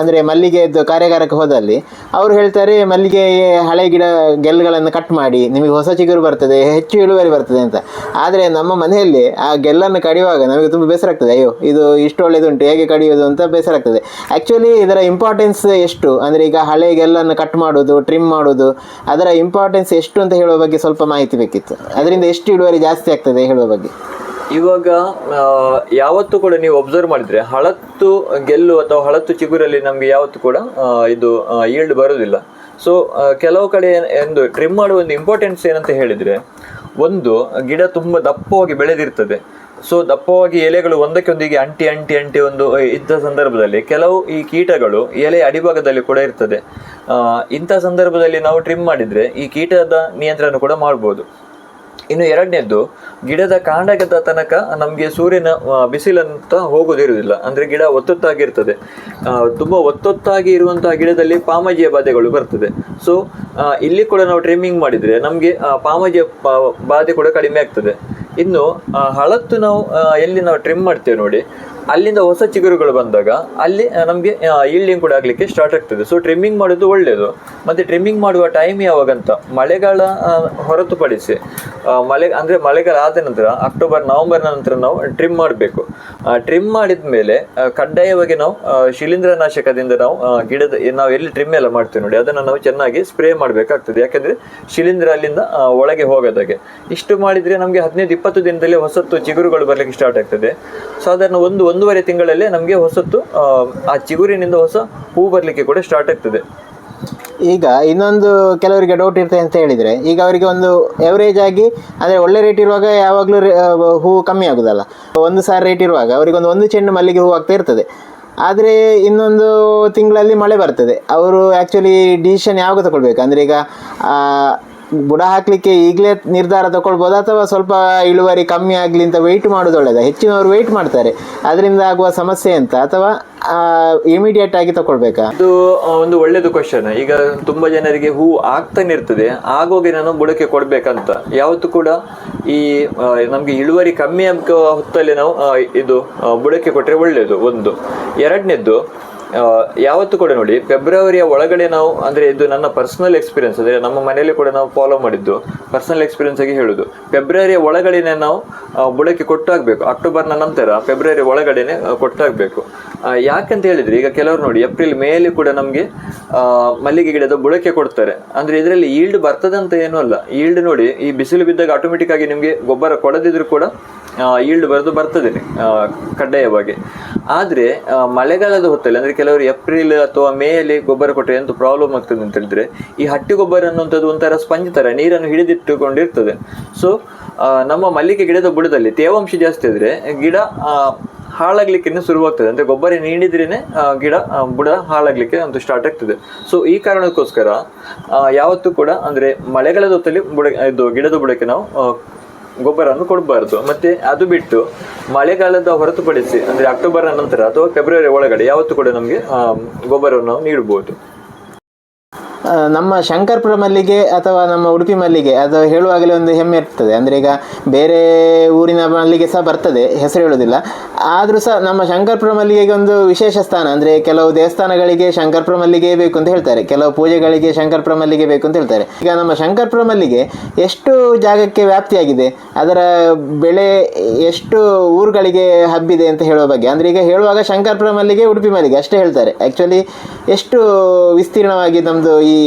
ಅಂದರೆ ಮಲ್ಲಿಗೆಯದ್ದು ಕಾರ್ಯಾಗಾರಕ್ಕೆ ಹೋದಲ್ಲಿ, ಅವರು ಹೇಳ್ತಾರೆ, ಮಲ್ಲಿಗೆ ಹಳೆ ಗಿಡ, ಗೆಲ್ಲುಗಳನ್ನು ಕಟ್ ಮಾಡಿ, ನಿಮಗೆ ಹೊಸ ಚಿಗುರು ಬರ್ತದೆ, ಹೆಚ್ಚು ಇಳುವರಿ ಬರ್ತದೆ ಅಂತ. ಆದರೆ ನಮ್ಮ ಮನೆಯಲ್ಲಿ ಆ ಗೆಲ್ಲನ್ನು ಕಡಿಯುವಾಗ ನಮಗೆ ತುಂಬ ಬೇಸರ ಆಗ್ತದೆ. ಅಯ್ಯೋ, ಇದು ಇಷ್ಟು ಒಳ್ಳೆಯದುಂಟು ಹೇಗೆ ಕಡಿಯೋದು ಅಂತ ಬೇಸರ ಆಗ್ತದೆ. ಆ್ಯಕ್ಚುಲಿ ಇದರ ಇಂಪಾರ್ಟೆನ್ಸ್ ಎಷ್ಟು? ಅಂದರೆ ಈಗ ಹಳೆ ಗೆಲ್ಲನ್ನು ಕಟ್ ಮಾಡೋದು ಟ್ರಿಮ್ ಮಾಡೋದು ಅದರ ಇಂಪಾರ್ಟೆನ್ಸ್ ಎಷ್ಟು ಅಂತ ಹೇಳುವ ಬಗ್ಗೆ ಸ್ವಲ್ಪ ಮಾಹಿತಿ ಬೇಕಿತ್ತು. ಅದರಿಂದ ಎಷ್ಟು ಇಳುವರಿ ಜಾಸ್ತಿ ಆಗ್ತದೆ ಹೇಳುವ ಬಗ್ಗೆ? ಇವಾಗ ಯಾವತ್ತು ಕೂಡ ನೀವು ಒಬ್ಸರ್ವ್ ಮಾಡಿದ್ರೆ ಹಳತ್ತು ಗೆಲ್ಲು ಅಥವಾ ಹಳತ್ತು ಚಿಗುರಲ್ಲಿ ನಮ್ಗೆ ಯಾವತ್ತು ಕೂಡ ಇದು ಈಲ್ಡ್ ಬರೋದಿಲ್ಲ ಸೊ ಕೆಲವು ಕಡೆ ಎಂದು ಟ್ರಿಮ್ ಮಾಡುವ ಒಂದು ಇಂಪಾರ್ಟೆನ್ಸ್ ಏನಂತ ಹೇಳಿದ್ರೆ, ಒಂದು, ಗಿಡ ತುಂಬ ದಪ್ಪವಾಗಿ ಬೆಳೆದಿರ್ತದೆ. ಸೊ ದಪ್ಪವಾಗಿ ಎಲೆಗಳು ಒಂದಕ್ಕೊಂದಿಗೆ ಅಂಟಿ ಅಂಟಿ ಅಂಟಿ ಒಂದು ಇದ್ದ ಸಂದರ್ಭದಲ್ಲಿ ಕೆಲವು ಈ ಕೀಟಗಳು ಎಲೆ ಅಡಿಭಾಗದಲ್ಲಿ ಕೂಡ ಇರ್ತದೆ. ಇಂಥ ಸಂದರ್ಭದಲ್ಲಿ ನಾವು ಟ್ರಿಮ್ ಮಾಡಿದ್ರೆ ಈ ಕೀಟದ ನಿಯಂತ್ರಣ ಕೂಡ ಮಾಡ್ಬೋದು. ಇನ್ನು ಎರಡನೇದ್ದು, ಗಿಡದ ಕಾಂಡಗದ ತನಕ ನಮಗೆ ಸೂರ್ಯನ ಬಿಸಿಲಂತ ಹೋಗೋದಿರುವುದಿಲ್ಲ. ಅಂದರೆ ಗಿಡ ಒತ್ತೊತ್ತಾಗಿರ್ತದೆ. ತುಂಬ ಒತ್ತೊತ್ತಾಗಿ ಇರುವಂತಹ ಗಿಡದಲ್ಲಿ ಪಾಮಜಿಯ ಬಾಧೆಗಳು ಬರ್ತದೆ. ಸೊ ಇಲ್ಲಿ ಕೂಡ ನಾವು ಟ್ರಿಮ್ಮಿಂಗ್ ಮಾಡಿದರೆ ನಮಗೆ ಪಾಮಜಿಯ ಬಾಧೆ ಕೂಡ ಕಡಿಮೆ ಆಗ್ತದೆ. ಇನ್ನು ಹಳತ್ತು ನಾವು ಎಲ್ಲಿ ನಾವು ಟ್ರಿಮ್ ಮಾಡ್ತೇವೆ ನೋಡಿ, ಅಲ್ಲಿಂದ ಹೊಸ ಚಿಗುರುಗಳು ಬಂದಾಗ, ಅಲ್ಲಿ ನಮಗೆ ಈಲ್ಡಿಂಗ್ ಕೂಡ ಆಗಲಿಕ್ಕೆ ಸ್ಟಾರ್ಟ್ ಆಗ್ತದೆ. ಸೊ ಟ್ರಿಮ್ಮಿಂಗ್ ಮಾಡೋದು ಒಳ್ಳೆಯದು ಮತ್ತು ಟ್ರಿಮ್ಮಿಂಗ್ ಮಾಡುವ ಟೈಮ್ ಯಾವಾಗಂತ? ಮಳೆಗಾಲ ಹೊರತುಪಡಿಸಿ ಮಳೆ, ಅಂದರೆ ಮಳೆಗಾಲ ಆದ ನಂತರ ಅಕ್ಟೋಬರ್ ನವೆಂಬರ್ ನಂತರ ನಾವು ಟ್ರಿಮ್ ಮಾಡಬೇಕು. ಟ್ರಿಮ್ ಮಾಡಿದ ಮೇಲೆ ಕಡ್ಡಾಯವಾಗಿ ನಾವು ಶಿಲೀಂಧ್ರನಾಶಕದಿಂದ ನಾವು ಗಿಡದ ನಾವು ಎಲ್ಲಿ ಟ್ರಿಮ್ ಎಲ್ಲ ಮಾಡ್ತೀವಿ ನೋಡಿ, ಅದನ್ನು ನಾವು ಚೆನ್ನಾಗಿ ಸ್ಪ್ರೇ ಮಾಡಬೇಕಾಗ್ತದೆ. ಯಾಕೆಂದರೆ ಶಿಲೀಂಧ್ರ ಅಲ್ಲಿಂದ ಒಳಗೆ ಹೋಗೋದಾಗೆ ಇಷ್ಟು ಮಾಡಿದರೆ ನಮಗೆ ಹದಿನೈದು, ಇಪ್ಪತ್ತು ದಿನದಲ್ಲಿ ಹೊಸತ್ತು ಚಿಗುರುಗಳು ಬರಲಿಕ್ಕೆ ಸ್ಟಾರ್ಟ್ ಆಗ್ತದೆ. ಸಾಧಾರಣ ಒಂದು ಒಂದೂವರೆ ತಿಂಗಳಲ್ಲೇ ನಮಗೆ ಹೊಸತ್ತು ಆ, ಚಿಗುರಿನಿಂದ ಹೊಸ ಹೂ ಬರಲಿಕ್ಕೆ ಕೂಡ ಸ್ಟಾರ್ಟ್ ಆಗ್ತದೆ. ಈಗ ಇನ್ನೊಂದು ಕೆಲವರಿಗೆ ಡೌಟ್ ಇರ್ತದೆ ಅಂತ ಹೇಳಿದರೆ ಈಗ ಅವರಿಗೆ ಒಂದು ಎವರೇಜ್ ಆಗಿ ಅಂದರೆ ಒಳ್ಳೆ ರೇಟ್ ಇರುವಾಗ ಯಾವಾಗಲೂ ಹೂವು ಕಮ್ಮಿ ಆಗೋದಲ್ಲ. ಒಂದು ಸಾರಿ ರೇಟ್ ಇರುವಾಗ ಅವರಿಗೆ ಒಂದು ಚೆಂಡು ಮಲ್ಲಿಗೆ ಹೂ ಆಗ್ತಾ ಇರ್ತದೆ. ಆದರೆ ಇನ್ನೊಂದು ತಿಂಗಳಲ್ಲಿ ಮಳೆ ಬರ್ತದೆ. ಅವರು ಆ್ಯಕ್ಚುಲಿ ಡಿಸಿಷನ್ ಯಾವಾಗ ತಗೊಳ್ಬೇಕು? ಅಂದರೆ ಈಗ ಬುಡ ಹಾಕಲಿಕ್ಕೆ ಈಗಲೇ ನಿರ್ಧಾರ ತಗೊಳ್ಬೋದು ಅಥವಾ ಸ್ವಲ್ಪ ಇಳುವರಿ ಕಮ್ಮಿ ಆಗಲಿ ಅಂತ ವೆಯ್ಟ್ ಮಾಡೋದು ಒಳ್ಳೆಯದ ಹೆಚ್ಚಿನವರು ವೆಯ್ಟ್ ಮಾಡ್ತಾರೆ. ಅದರಿಂದ ಆಗುವ ಸಮಸ್ಯೆ ಅಂತ ಅಥವಾ ಇಮಿಡಿಯೇಟ್ ಆಗಿ ತಗೊಳ್ಬೇಕಾ ಇದು ಒಂದು ಒಳ್ಳೇದು ಕ್ವಶನ್ ಈಗ ತುಂಬಾ ಜನರಿಗೆ ಹೂ ಆಗ್ತಾನೆ ಇರ್ತದೆ. ಆಗೋಗಿ ನಾನು ಬುಡಕ್ಕೆ ಕೊಡ್ಬೇಕಂತ. ಯಾವತ್ತು ಕೂಡ ಈ ನಮಗೆ ಇಳುವರಿ ಕಮ್ಮಿ ಆಗ ಹೊತ್ತಲ್ಲಿ ನಾವು ಇದು ಬುಡಕ್ಕೆ ಕೊಟ್ರೆ ಒಳ್ಳೇದು. ಒಂದು. ಎರಡನೇದ್ದು ಯಾವತ್ತು ಕೂಡ ನೋಡಿ ಫೆಬ್ರವರಿಯ ಒಳಗಡೆ ನಾವು, ಅಂದ್ರೆ ಇದು ನನ್ನ ಪರ್ಸನಲ್ ಎಕ್ಸ್ಪೀರಿಯನ್ಸ್ ಅಂದ್ರೆ ನಮ್ಮ ಮನೆಯಲ್ಲಿ ಕೂಡ ನಾವು ಫಾಲೋ ಮಾಡಿದ್ದು ಪರ್ಸನಲ್ ಎಕ್ಸ್ಪೀರಿಯನ್ಸ್ ಆಗಿ ಹೇಳುದು. ಫೆಬ್ರವರಿಯ ಒಳಗಡೆನೆ ನಾವು ಬುಡಕ್ಕೆ ಕೊಟ್ಟಾಗಬೇಕು ಅಕ್ಟೋಬರ್ನ ನಂತರ ಫೆಬ್ರವರಿ ಒಳಗಡೆನೆ ಕೊಟ್ಟಾಗಬೇಕು. ಯಾಕಂತ ಹೇಳಿದ್ರೆ, ಈಗ ಕೆಲವರು ನೋಡಿ ಏಪ್ರಿಲ್ ಮೇಲಿ ಕೂಡ ನಮಗೆ ಮಲ್ಲಿಗೆ ಗಿಡದ ಬುಡಕ್ಕೆ ಕೊಡ್ತಾರೆ. ಅಂದ್ರೆ ಇದರಲ್ಲಿ ಈಲ್ಡ್ ಬರ್ತದಂತ ಏನೂ ಅಲ್ಲ. ಈಲ್ಡ್ ನೋಡಿ, ಈ ಬಿಸಿಲು ಬಿದ್ದಾಗ ಆಟೋಮೆಟಿಕ್ ಆಗಿ ನಿಮಗೆ ಗೊಬ್ಬರ ಕೊಡದಿದ್ರು ಕೂಡ ಈಲ್ಡ್ ಬರೆದು ಬರ್ತದೆ ಕಡ್ಡಾಯವಾಗಿ ಆದರೆ ಮಳೆಗಾಲದ ಹೊತ್ತಲ್ಲಿ, ಅಂದರೆ ಕೆಲವರು ಏಪ್ರಿಲ್ ಅಥವಾ ಮೇಯಲ್ಲಿ ಗೊಬ್ಬರ ಕೊಟ್ಟರೆ ಎಂತ ಪ್ರಾಬ್ಲಮ್ ಆಗ್ತದೆ ಅಂತ ಹೇಳಿದ್ರೆ, ಈ ಹಟ್ಟಿ ಗೊಬ್ಬರ ಅನ್ನುವಂಥದ್ದು ಒಂಥರ ಸ್ಪಂಜ್ ಥರ ನೀರನ್ನು ಹಿಡಿದಿಟ್ಟುಕೊಂಡಿರ್ತದೆ. ಸೊ ನಮ್ಮ ಮಲ್ಲಿಗೆ ಗಿಡದ ಬುಡದಲ್ಲಿ ತೇವಾಂಶ ಜಾಸ್ತಿ ಆದರೆ ಗಿಡ ಹಾಳಾಗ್ಲಿಕ್ಕೆ ಶುರುವಾಗ್ತದೆ. ಅಂದರೆ ಗೊಬ್ಬರ ನೀಡಿದ್ರೇ ಗಿಡ ಬುಡ ಹಾಳಾಗ್ಲಿಕ್ಕೆ ಒಂದು ಸ್ಟಾರ್ಟ್ ಆಗ್ತದೆ. ಸೊ ಈ ಕಾರಣಕ್ಕೋಸ್ಕರ ಯಾವತ್ತೂ ಕೂಡ, ಅಂದ್ರೆ ಮಳೆಗಾಲದ ಹೊತ್ತಲ್ಲಿ ಬುಡ, ಇದು ಗಿಡದ ಬುಡಕ್ಕೆ ನಾವು ಗೊಬ್ಬರವನ್ನು ಕೊಡಬಾರ್ದು. ಮತ್ತೆ ಅದು ಬಿಟ್ಟು ಮಳೆಗಾಲದ ಹೊರತುಪಡಿಸಿ, ಅಂದ್ರೆ ಅಕ್ಟೋಬರ್ ನಂತರ ಅಥವಾ ಫೆಬ್ರವರಿ ಒಳಗಡೆ ಯಾವತ್ತು ಕೂಡ ನಮಗೆ ಗೊಬ್ಬರವನ್ನು ನೀಡಬಹುದು. ನಮ್ಮ ಶಂಕರ್ಪುರ ಮಲ್ಲಿಗೆ ಅಥವಾ ನಮ್ಮ ಉಡುಪಿ ಮಲ್ಲಿಗೆ, ಅದು ಹೇಳುವಾಗಲೇ ಒಂದು ಹೆಮ್ಮೆ ಇರ್ತದೆ. ಅಂದರೆ ಈಗ ಬೇರೆ ಊರಿನ ಮಲ್ಲಿಗೆ ಸಹ ಬರ್ತದೆ, ಹೆಸರು ಹೇಳೋದಿಲ್ಲ ಆದರೂ ಸಹ ನಮ್ಮ ಶಂಕರ್ಪುರ ಮಲ್ಲಿಗೆಗೆ ಒಂದು ವಿಶೇಷ ಸ್ಥಾನ. ಅಂದರೆ ಕೆಲವು ದೇವಸ್ಥಾನಗಳಿಗೆ ಶಂಕರ್ಪುರ ಮಲ್ಲಿಗೆ ಬೇಕು ಅಂತ ಹೇಳ್ತಾರೆ. ಕೆಲವು ಪೂಜೆಗಳಿಗೆ ಶಂಕರ್ಪುರ ಮಲ್ಲಿಗೆ ಬೇಕು ಅಂತ ಹೇಳ್ತಾರೆ. ಈಗ ನಮ್ಮ ಶಂಕರ್ಪುರ ಮಲ್ಲಿಗೆ ಎಷ್ಟು ಜಾಗಕ್ಕೆ ವ್ಯಾಪ್ತಿಯಾಗಿದೆ? ಅದರ ಬೆಳೆ ಎಷ್ಟು ಊರುಗಳಿಗೆ ಹಬ್ಬಿದೆ ಅಂತ ಹೇಳುವ ಬಗ್ಗೆ. ಅಂದರೆ ಈಗ ಹೇಳುವಾಗ ಶಂಕರ್ಪುರ ಮಲ್ಲಿಗೆ, ಉಡುಪಿ ಮಲ್ಲಿಗೆ ಅಷ್ಟೇ ಹೇಳ್ತಾರೆ. ಆ್ಯಕ್ಚುಲಿ ಎಷ್ಟು ವಿಸ್ತೀರ್ಣವಾಗಿ ನಮ್ಮದು ಈ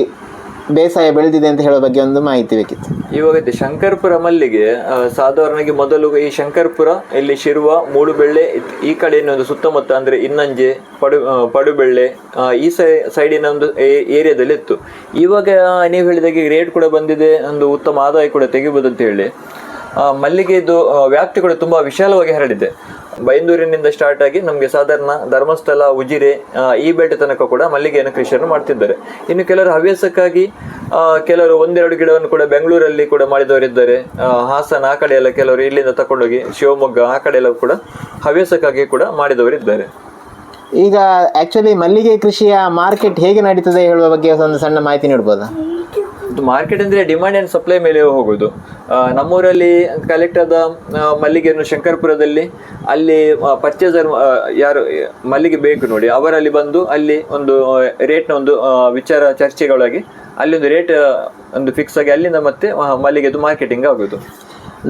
ಬೇಸಾಯ ಬೆಳೆದಿದೆ ಅಂತ ಹೇಳೋ ಬಗ್ಗೆ ಒಂದು ಮಾಹಿತಿ ಬೇಕಿತ್ತು. ಇವಾಗ ಶಂಕರ್ಪುರ ಮಲ್ಲಿಗೆ ಆ, ಮೊದಲು ಈ ಶಂಕರ್ಪುರ ಇಲ್ಲಿ ಶಿರುವ ಮೂಡುಬೆಳ್ಳೆ ಈ ಕಡೆ ಒಂದು ಸುತ್ತಮುತ್ತ ಅಂದ್ರೆ ಇನ್ನಂಜೆ ಪಡು ಪಡುಬೆಳ್ಳೆ ಈ ಸೈ ಸೈಡಿನ ಒಂದು ಏರಿಯಾದಲ್ಲಿ ಇತ್ತು. ಇವಾಗ ನೀವು ಹೇಳಿದಾಗೆ ರೇಟ್ ಕೂಡ ಬಂದಿದೆ ಒಂದು ಉತ್ತಮ ಆದಾಯ ಕೂಡ ತೆಗಿಬೋದು ಅಂತ ಹೇಳಿ. ಮಲ್ಲಿಗೆ ಇದು ವ್ಯಾಪ್ತಿ ಕೂಡ ತುಂಬಾ ವಿಶಾಲವಾಗಿ ಹರಡಿದೆ. ಬೈಂದೂರಿನಿಂದ ಸ್ಟಾರ್ಟ್ ಆಗಿ ನಮಗೆ ಸಾಧಾರಣ ಧರ್ಮಸ್ಥಳ, ಉಜಿರೆ ಈ ಬೆಟ್ಟ ತನಕ ಕೂಡ ಮಲ್ಲಿಗೆಯನ್ನು ಕೃಷಿಯನ್ನು ಮಾಡ್ತಿದ್ದಾರೆ. ಇನ್ನು ಕೆಲವರು ಹವ್ಯಾಸಕ್ಕಾಗಿ ಕೆಲವರು ಒಂದೆರಡು ಗಿಡವನ್ನು ಕೂಡ ಬೆಂಗಳೂರಲ್ಲಿ ಕೂಡ ಮಾಡಿದವರಿದ್ದಾರೆ. ಹಾಸನ ಆ ಕಡೆ ಎಲ್ಲ ಕೆಲವರು ಇಲ್ಲಿಂದ ತಗೊಂಡೋಗಿ ಶಿವಮೊಗ್ಗ ಆ ಕಡೆ ಎಲ್ಲ ಕೂಡ ಹವ್ಯಾಸಕ್ಕಾಗಿ ಕೂಡ ಮಾಡಿದವರಿದ್ದಾರೆ. ಈಗ ಆಕ್ಚುಲಿ ಮಲ್ಲಿಗೆ ಕೃಷಿಯ ಮಾರ್ಕೆಟ್ ಹೇಗೆ ನಡೀತದೆ ಹೇಳುವ ಬಗ್ಗೆ ಒಂದು ಸಣ್ಣ ಮಾಹಿತಿ ನೀಡ್ಬೋದಾ? ಮಾರ್ಕೆಟ್ ಅಂದ್ರೆ ಡಿಮಾಂಡ್ ಅಂಡ್ ಸಪ್ಲೈ ಮೇಲೆ ಹೋಗೋದು. ನಮ್ಮೂರಲ್ಲಿ ಕಲೆಕ್ಟ್ ಆದ ಆ, ಮಲ್ಲಿಗೆಯನ್ನು ಶಂಕರ್ಪುರದಲ್ಲಿ ಅಲ್ಲಿ ಪರ್ಚೇಸರ್ ಯಾರು ಮಲ್ಲಿಗೆ ಬೇಕು ನೋಡಿ. ಅವರಲ್ಲಿ ಬಂದು ಅಲ್ಲಿ ಒಂದು ರೇಟ್ನ ಒಂದು ವಿಚಾರ ಚರ್ಚೆಗಳಾಗಿ ಅಲ್ಲಿ ಒಂದು ರೇಟ್ ಒಂದು ಫಿಕ್ಸ್ ಆಗಿ ಅಲ್ಲಿಂದ ಮತ್ತೆ ಮಲ್ಲಿಗೆದು ಮಾರ್ಕೆಟಿಂಗ್ ಆಗೋದು.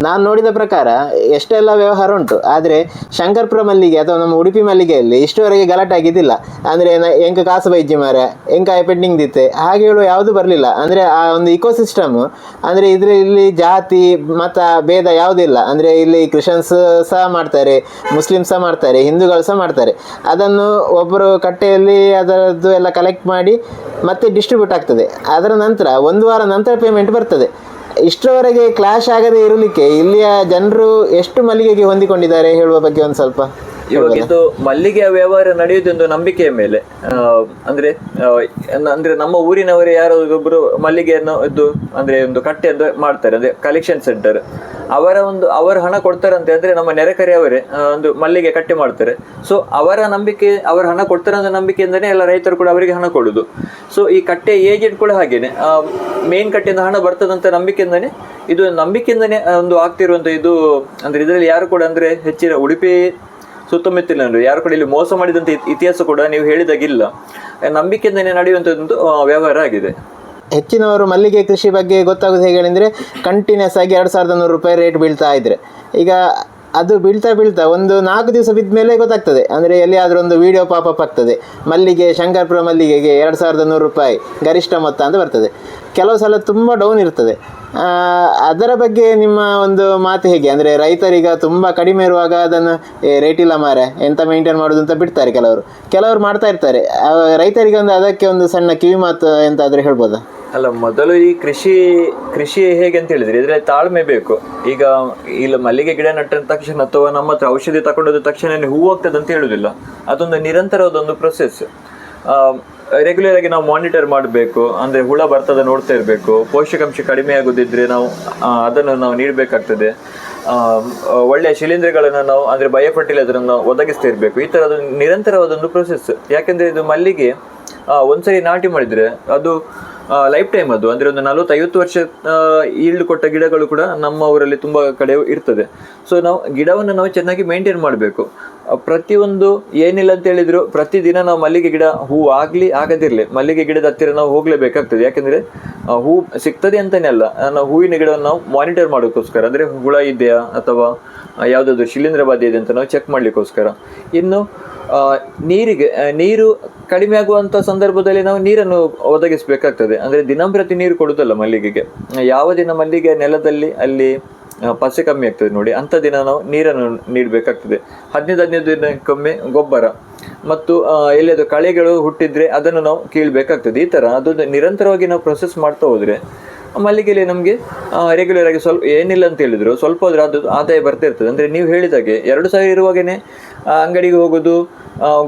ನಾನು ನೋಡಿದ ಪ್ರಕಾರ ಎಷ್ಟೆಲ್ಲ ವ್ಯವಹಾರ ಉಂಟು, ಆದರೆ ಶಂಕರ್ಪುರ ಮಲ್ಲಿಗೆ ಅಥವಾ ನಮ್ಮ ಉಡುಪಿ ಮಲ್ಲಿಗೆಯಲ್ಲಿ ಇಷ್ಟುವರೆಗೆ ಗಲಾಟೆ ಆಗಿದ್ದಿಲ್ಲ. ಅಂದರೆ ಎಂಕ ಕಾಸು ಬೈಜಿ ಮಾರ, ಎಂಕ ಪೆಂಡಿಂಗ್ ದಿತ್ತೆ ಹಾಗೆ ಹೇಳುವ ಯಾವುದು ಬರಲಿಲ್ಲ. ಅಂದರೆ ಆ ಒಂದು ಇಕೋಸಿಸ್ಟಮ್ ಅಂದರೆ ಇದರಲ್ಲಿ ಜಾತಿ, ಮತ, ಭೇದ ಯಾವುದಿಲ್ಲ ಅಂದರೆ ಇಲ್ಲಿ ಕ್ರಿಶ್ಚಿಯನ್ಸ್ ಸಹ ಮಾಡ್ತಾರೆ ಮುಸ್ಲಿಮ್ಸ್ ಸಹ ಮಾಡ್ತಾರೆ, ಹಿಂದೂಗಳು ಸಹ ಮಾಡ್ತಾರೆ. ಅದನ್ನು ಒಬ್ಬರು ಕಟ್ಟೆಯಲ್ಲಿ ಅದರದ್ದು ಎಲ್ಲ ಕಲೆಕ್ಟ್ ಮಾಡಿ ಮತ್ತೆ ಡಿಸ್ಟ್ರಿಬ್ಯೂಟ್ ಆಗ್ತದೆ. ಅದರ ನಂತರ ಒಂದು ವಾರ ನಂತರ ಪೇಮೆಂಟ್ ಬರ್ತದೆ. ಇಷ್ಟರವರೆಗೆ ಕ್ಲಾಶ್ ಆಗದೆ ಇರಲಿಕ್ಕೆ ಇಲ್ಲಿಯ ಜನರು ಎಷ್ಟು ಮಲ್ಲಿಗೆಗೆ ಹೊಂದಿಕೊಂಡಿದ್ದಾರೆ ಹೇಳುವ ಬಗ್ಗೆ ಒಂದು ಸ್ವಲ್ಪ. ಇವಾಗ ಇದು ಮಲ್ಲಿಗೆಯ ವ್ಯವಹಾರ ನಡೆಯುವುದೊಂದು ನಂಬಿಕೆಯ ಮೇಲೆ. ಅಂದ್ರೆ ಅಂದ್ರೆ ನಮ್ಮ ಊರಿನವರೇ ಯಾರೊಬ್ಬರು ಮಲ್ಲಿಗೆಯನ್ನು ಇದು ಅಂದ್ರೆ ಒಂದು ಕಟ್ಟೆ ಅಂತ ಮಾಡ್ತಾರೆ ಅಂದ್ರೆ ಕಲೆಕ್ಷನ್ ಸೆಂಟರ್ ಅವರ ಒಂದು ಅವರ ಹಣ ಕೊಡ್ತಾರಂತೆ ಅಂದ್ರೆ ನಮ್ಮ ನೆರೆಕರೆಯವರೇ ಒಂದು ಮಲ್ಲಿಗೆ ಕಟ್ಟೆ ಮಾಡ್ತಾರೆ. ಸೊ ಅವರ ನಂಬಿಕೆ ಅವರ ಹಣ ಕೊಡ್ತಾರೆ ಅನ್ನೋ ನಂಬಿಕೆಯಿಂದನೇ ಎಲ್ಲ ರೈತರು ಕೂಡ ಅವರಿಗೆ ಹಣ ಕೊಡುದು. ಸೊ ಈ ಕಟ್ಟೆ ಏಜೆಂಟ್ ಕೂಡ ಹಾಗೇನೆ ಮೇನ್ ಕಟ್ಟೆಯಿಂದ ಹಣ ಬರ್ತದಂತ ನಂಬಿಕೆಯಿಂದನೇ ಇದು ನಂಬಿಕೆಯಿಂದನೇ ಒಂದು ಆಗ್ತಿರುವಂತ ಇದು ಅಂದ್ರೆ ಇದರಲ್ಲಿ ಯಾರು ಕೂಡ ಅಂದ್ರೆ ಹೆಚ್ಚಿನ ಉಡುಪಿ ಸುತ್ತಮುತ್ತಲಿನ ಯಾರು ಕೂಡ ಇಲ್ಲಿ ಮೋಸ ಮಾಡಿದಂತ ಇತಿಹಾಸ ಕೂಡ ನೀವು ಹೇಳಿದಾಗಿಲ್ಲ. ನಂಬಿಕೆಯಿಂದನೇ ನಡೆಯುವಂಥದ್ದು ಒಂದು ವ್ಯವಹಾರ ಆಗಿದೆ. ಹೆಚ್ಚಿನವರು ಮಲ್ಲಿಗೆ ಕೃಷಿ ಬಗ್ಗೆ ಗೊತ್ತಾಗೋದು ಹೇಗೆ ಹೇಳಿದರೆ ಕಂಟಿನ್ಯೂಸ್ ಆಗಿ ಎರಡು ಸಾವಿರದ ನೂರು ರೂಪಾಯಿ ರೇಟ್ ಬೀಳ್ತಾ ಇದ್ರೆ. ಈಗ ಅದು ಬೀಳ್ತಾ ಬೀಳ್ತಾ ಒಂದು ನಾಲ್ಕು ದಿವಸ ಬಿದ್ದ ಮೇಲೆ ಗೊತ್ತಾಗ್ತದೆ. ಅಂದರೆ ಎಲ್ಲಿಯಾದರೂ ಒಂದು ವಿಡಿಯೋ ಪಾಪಪ್ ಆಗ್ತದೆ. ಮಲ್ಲಿಗೆ, ಶಂಕರ್ಪುರ ಮಲ್ಲಿಗೆಗೆ ಎರಡು ಸಾವಿರದ ನೂರು ರೂಪಾಯಿ ಗರಿಷ್ಠ ಮೊತ್ತ ಅಂತ ಬರ್ತದೆ. ಕೆಲವು ಸಲ ತುಂಬ ಡೌನ್ ಇರ್ತದೆ. ಅದರ ಬಗ್ಗೆ ನಿಮ್ಮ ಒಂದು ಮಾತು ಹೇಗೆ? ಅಂದರೆ ರೈತರೀಗ ತುಂಬ ಕಡಿಮೆ ಇರುವಾಗ ಅದನ್ನು ರೇಟ್ ಇಲ್ಲ ಮಾರೆ ಎಂತ ಮೇಂಟೈನ್ ಮಾಡೋದು ಅಂತ ಬಿಡ್ತಾರೆ ಕೆಲವರು. ಕೆಲವರು ಮಾಡ್ತಾ ಇರ್ತಾರೆ. ರೈತರಿಗೆ ಒಂದು ಅದಕ್ಕೆ ಒಂದು ಸಣ್ಣ ಕಿವಿ ಮಾತು ಎಂತಾದರೂ ಹೇಳ್ಬೋದಾ? ಅಲ್ಲ, ಮೊದಲು ಈ ಕೃಷಿ ಕೃಷಿ ಹೇಗೆ ಅಂತ ಹೇಳಿದ್ರೆ? ಇದ್ರಲ್ಲಿ ತಾಳ್ಮೆ ಬೇಕು. ಈಗ ಇಲ್ಲ, ಮಲ್ಲಿಗೆ ಗಿಡ ನಟ್ಟ ತಕ್ಷಣ ಅಥವಾ ನಮ್ಮ ಹತ್ರ ಔಷಧಿ ತಗೊಂಡದ ತಕ್ಷಣ ಹೂ ಆಗ್ತದೆ ಅಂತ ಹೇಳುದಿಲ್ಲ. ಅದೊಂದು ನಿರಂತರವಾದ ಒಂದು ಪ್ರೊಸೆಸ್ ರೆಗ್ಯುಲರ್ ಆಗಿ ನಾವು ಮಾನಿಟರ್ ಮಾಡಬೇಕು. ಅಂದ್ರೆ ಹುಳ ಬರ್ತದ ನೋಡ್ತಾ ಇರಬೇಕು. ಪೋಷಕಾಂಶ ಕಡಿಮೆ ಆಗುದಿದ್ರೆ ನಾವು ಅದನ್ನು ನಾವು ನೀಡಬೇಕಾಗ್ತದೆ. ಒಳ್ಳೆಯ ಶಿಲೀಂಧ್ರಗಳನ್ನು ನಾವು, ಅಂದ್ರೆ ಫರ್ಟಿಲೈಸರ್ ನಾವು ಒದಗಿಸ್ತಾ ಇರಬೇಕು. ಈ ತರ ನಿರಂತರವಾದ ಒಂದು ಪ್ರೊಸೆಸ್ ಯಾಕೆಂದ್ರೆ ಇದು ಮಲ್ಲಿಗೆ ಒಂದ್ಸರಿ ನಾಟಿ ಮಾಡಿದ್ರೆ ಅದು ಲೈಫ್ ಟೈಮ್ ಅದು. ಅಂದ್ರೆ ಒಂದು ನಲವತ್ತು ಐವತ್ತು ವರ್ಷ ಈಲ್ಡ್ ಕೊಟ್ಟ ಗಿಡಗಳು ಕೂಡ ನಮ್ಮ ಊರಲ್ಲಿ ತುಂಬಾ ಕಡೆ ಇರ್ತದೆ. ಸೊ ನಾವು ಗಿಡವನ್ನು ನಾವು ಚೆನ್ನಾಗಿ ಮೇಂಟೈನ್ ಮಾಡಬೇಕು. ಪ್ರತಿಯೊಂದು ಏನಿಲ್ಲ ಅಂತ ಹೇಳಿದ್ರು, ಪ್ರತಿದಿನ ನಾವು ಮಲ್ಲಿಗೆ ಗಿಡ, ಹೂ ಆಗಲಿ ಆಗದಿರಲಿ, ಮಲ್ಲಿಗೆ ಗಿಡದ ಹತ್ತಿರ ನಾವು ಹೋಗಲೇಬೇಕಾಗ್ತದೆ. ಯಾಕಂದ್ರೆ ಹೂ ಸಿಗ್ತದೆ ಅಂತಲೇ ಅಲ್ಲ. ನಾವು ಹೂವಿನ ಗಿಡವನ್ನು ನಾವು ಮಾನಿಟರ್ ಮಾಡೋಕ್ಕೋಸ್ಕರ, ಅಂದ್ರೆ ಹುಳ ಇದೆಯಾ ಅಥವಾ ಯಾವ್ದಾದ್ರು ಶಿಲೀಂಧ್ರ ಬಾಧೆ ಇದೆ ಅಂತ ನಾವು ಚೆಕ್ ಮಾಡಲಿಕ್ಕೋಸ್ಕರ. ಇನ್ನು ನೀರಿಗೆ ನೀರು ಕಡಿಮೆ ಆಗುವಂಥ ಸಂದರ್ಭದಲ್ಲಿ ನಾವು ನೀರನ್ನು ಒದಗಿಸಬೇಕಾಗ್ತದೆ. ಅಂದರೆ ದಿನಂಪ್ರತಿ ನೀರು ಕೊಡುವುದಲ್ಲ ಮಲ್ಲಿಗೆಗೆ. ಯಾವ ದಿನ ಮಲ್ಲಿಗೆ ನೆಲದಲ್ಲಿ ಅಲ್ಲಿ ಪಸೆ ಕಮ್ಮಿ ಆಗ್ತದೆ ನೋಡಿ. ಅಂಥ ದಿನ ನಾವು ನೀರನ್ನು ನೀಡಬೇಕಾಗ್ತದೆ. ಹದಿನೈದು ಹದಿನೈದು ದಿನಕ್ಕೊಮ್ಮೆ ಗೊಬ್ಬರ. ಮತ್ತು ಆ, ಕಳೆಗಳು ಹುಟ್ಟಿದ್ರೆ ಅದನ್ನು ನಾವು ಕೀಳಬೇಕಾಗ್ತದೆ. ಈ ಥರ ಅದೊಂದು ನಿರಂತರವಾಗಿ ನಾವು ಪ್ರೊಸೆಸ್ ಮಾಡ್ತಾ ಹೋದ್ರೆ ಮಲ್ಲಿಗೆಯಲ್ಲಿ ನಮಗೆ ರೆಗ್ಯುಲರ್ ಆಗಿ ಸ್ವಲ್ಪ, ಏನಿಲ್ಲ ಅಂತ ಹೇಳಿದ್ರು. ಸ್ವಲ್ಪ ಆದರೆ ಅದು ಆದಾಯ ಬರ್ತಾ ಇರ್ತದೆ. ಅಂದ್ರೆ ನೀವು ಹೇಳಿದಾಗೆ ಎರಡು ಸಾವಿರ ಇರುವಾಗೇನೆ ಅಂಗಡಿಗೆ ಹೋಗೋದು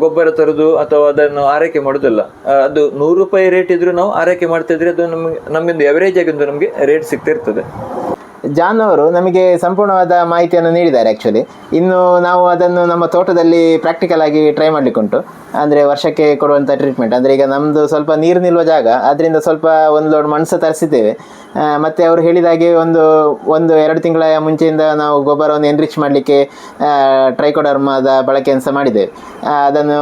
ಗೊಬ್ಬರ ತರೋದು ಅಥವಾ ಅದನ್ನು ಆರೈಕೆ ಮಾಡೋದಲ್ಲ. ಅದು ನೂರು ರೂಪಾಯಿ ರೇಟ್ ಇದ್ದರೂ ನಾವು ಆರೈಕೆ ಮಾಡ್ತಾ ಇದ್ರೆ ಅದು ನಮಗೆ, ನಮ್ಮಿಂದ ಎವರೇಜ್ ಆಗಿ ನಮಗೆ ರೇಟ್ ಸಿಗ್ತಾ ಇರ್ತದೆ. ಜಾನ್ ಅವರು ನಮಗೆ ಸಂಪೂರ್ಣವಾದ ಮಾಹಿತಿಯನ್ನು ನೀಡಿದ್ದಾರೆ ಆ್ಯಕ್ಚುಲಿ ಇನ್ನು ನಾವು ಅದನ್ನು ನಮ್ಮ ತೋಟದಲ್ಲಿ ಪ್ರಾಕ್ಟಿಕಲ್ ಆಗಿ ಟ್ರೈ ಮಾಡಲಿಕ್ಕುಂಟು. ಅಂದರೆ ವರ್ಷಕ್ಕೆ ಕೊಡುವಂಥ ಟ್ರೀಟ್ಮೆಂಟ್ ಅಂದರೆ ಈಗ ನಮ್ಮದು ಸ್ವಲ್ಪ ನೀರು ನಿಲ್ಲುವ ಜಾಗ ಅದರಿಂದ ಸ್ವಲ್ಪ ಒಂದು ಲೋಡ್ ಮಣ್ಣು ತರಿಸಿದ್ದೇವೆ. ಮತ್ತು ಅವರು ಹೇಳಿದ ಹಾಗೆ ಒಂದು ಒಂದು ಎರಡು ತಿಂಗಳ ಮುಂಚೆಯಿಂದ ನಾವು ಗೊಬ್ಬರವನ್ನು ಎನ್ರಿಚ್ ಮಾಡಲಿಕ್ಕೆ ಟ್ರೈಕೋಡರ್ಮದ ಬಳಕೆಯನ್ನು ಸಹ ಮಾಡಿದ್ದೇವೆ. ಅದನ್ನು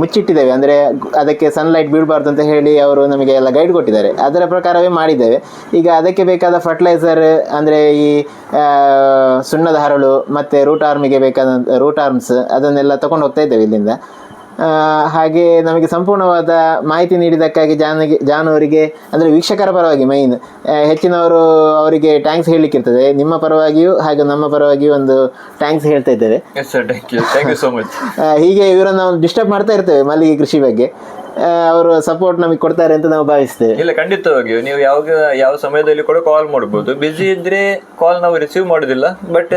ಮುಚ್ಚಿಟ್ಟಿದ್ದೇವೆ. ಅಂದರೆ ಅದಕ್ಕೆ ಸನ್ಲೈಟ್ ಬೀಳಬಾರ್ದು ಅಂತ ಹೇಳಿ ಅವರು ನಮಗೆ ಎಲ್ಲ ಗೈಡ್ ಕೊಟ್ಟಿದ್ದಾರೆ. ಅದರ ಪ್ರಕಾರವೇ ಮಾಡಿದ್ದೇವೆ. ಈಗ ಅದಕ್ಕೆ ಬೇಕಾದ ಫರ್ಟಿಲೈಸರ್ ಅಂದರೆ ಈ ಸುಣ್ಣದ ಹರಳು ಮತ್ತು ರೂಟ್ ಆರ್ಮಿಗೆ ಬೇಕಾದ ರೂಟ್ ಆರ್ಮ್ಸ್ ಅದನ್ನೆಲ್ಲ ತಗೊಂಡು ಹೋಗ್ತಾ ಇದ್ದೇವೆ ಇಲ್ಲಿಂದ. ಹಾಗೆ ನಮಗೆ ಸಂಪೂರ್ಣವಾದ ಮಾಹಿತಿ ನೀಡಿದ್ದಕ್ಕಾಗಿ ಜಾನಿಗೆ ಜಾನುವರಿಗೆ ಅಂದರೆ ವೀಕ್ಷಕರ ಪರವಾಗಿ ಮೈನ್ ಹೆಚ್ಚಿನವರು ಅವರಿಗೆ ಟ್ಯಾಂಕ್ಸ್ ಹೇಳಲಿಕ್ಕಿರ್ತದೆ. ನಿಮ್ಮ ಪರವಾಗಿಯೂ ಹಾಗೆ ನಮ್ಮ ಪರವಾಗಿಯೂ ಒಂದು ಟ್ಯಾಂಕ್ಸ್ ಹೇಳ್ತಾ ಇದ್ದೇವೆ. ಹೀಗೆ ಇವರನ್ನು ಡಿಸ್ಟರ್ಬ್ ಮಾಡ್ತಾ ಇರ್ತೇವೆ ಮಲ್ಲಿಗೆ ಕೃಷಿ ಬಗ್ಗೆ. ಅವರು ಸಪೋರ್ಟ್ ನಮಗೆ ಕೊಡ್ತಾರೆ ಅಂತ ನಾವು ಭಾವಿಸ್ತೇವೆ. ಇಲ್ಲ ಖಂಡಿತವಾಗಿಯೂ. ನೀವು ಯಾವಾಗ ಯಾವ ಸಮಯದಲ್ಲಿ ಕೂಡ ಕಾಲ್ ಮಾಡಬಹುದು ಬಿಜಿ ಇದ್ರೆ ಕಾಲ್ ನಾವು ರಿಸೀವ್ ಮಾಡೋದಿಲ್ಲ ಬಟ್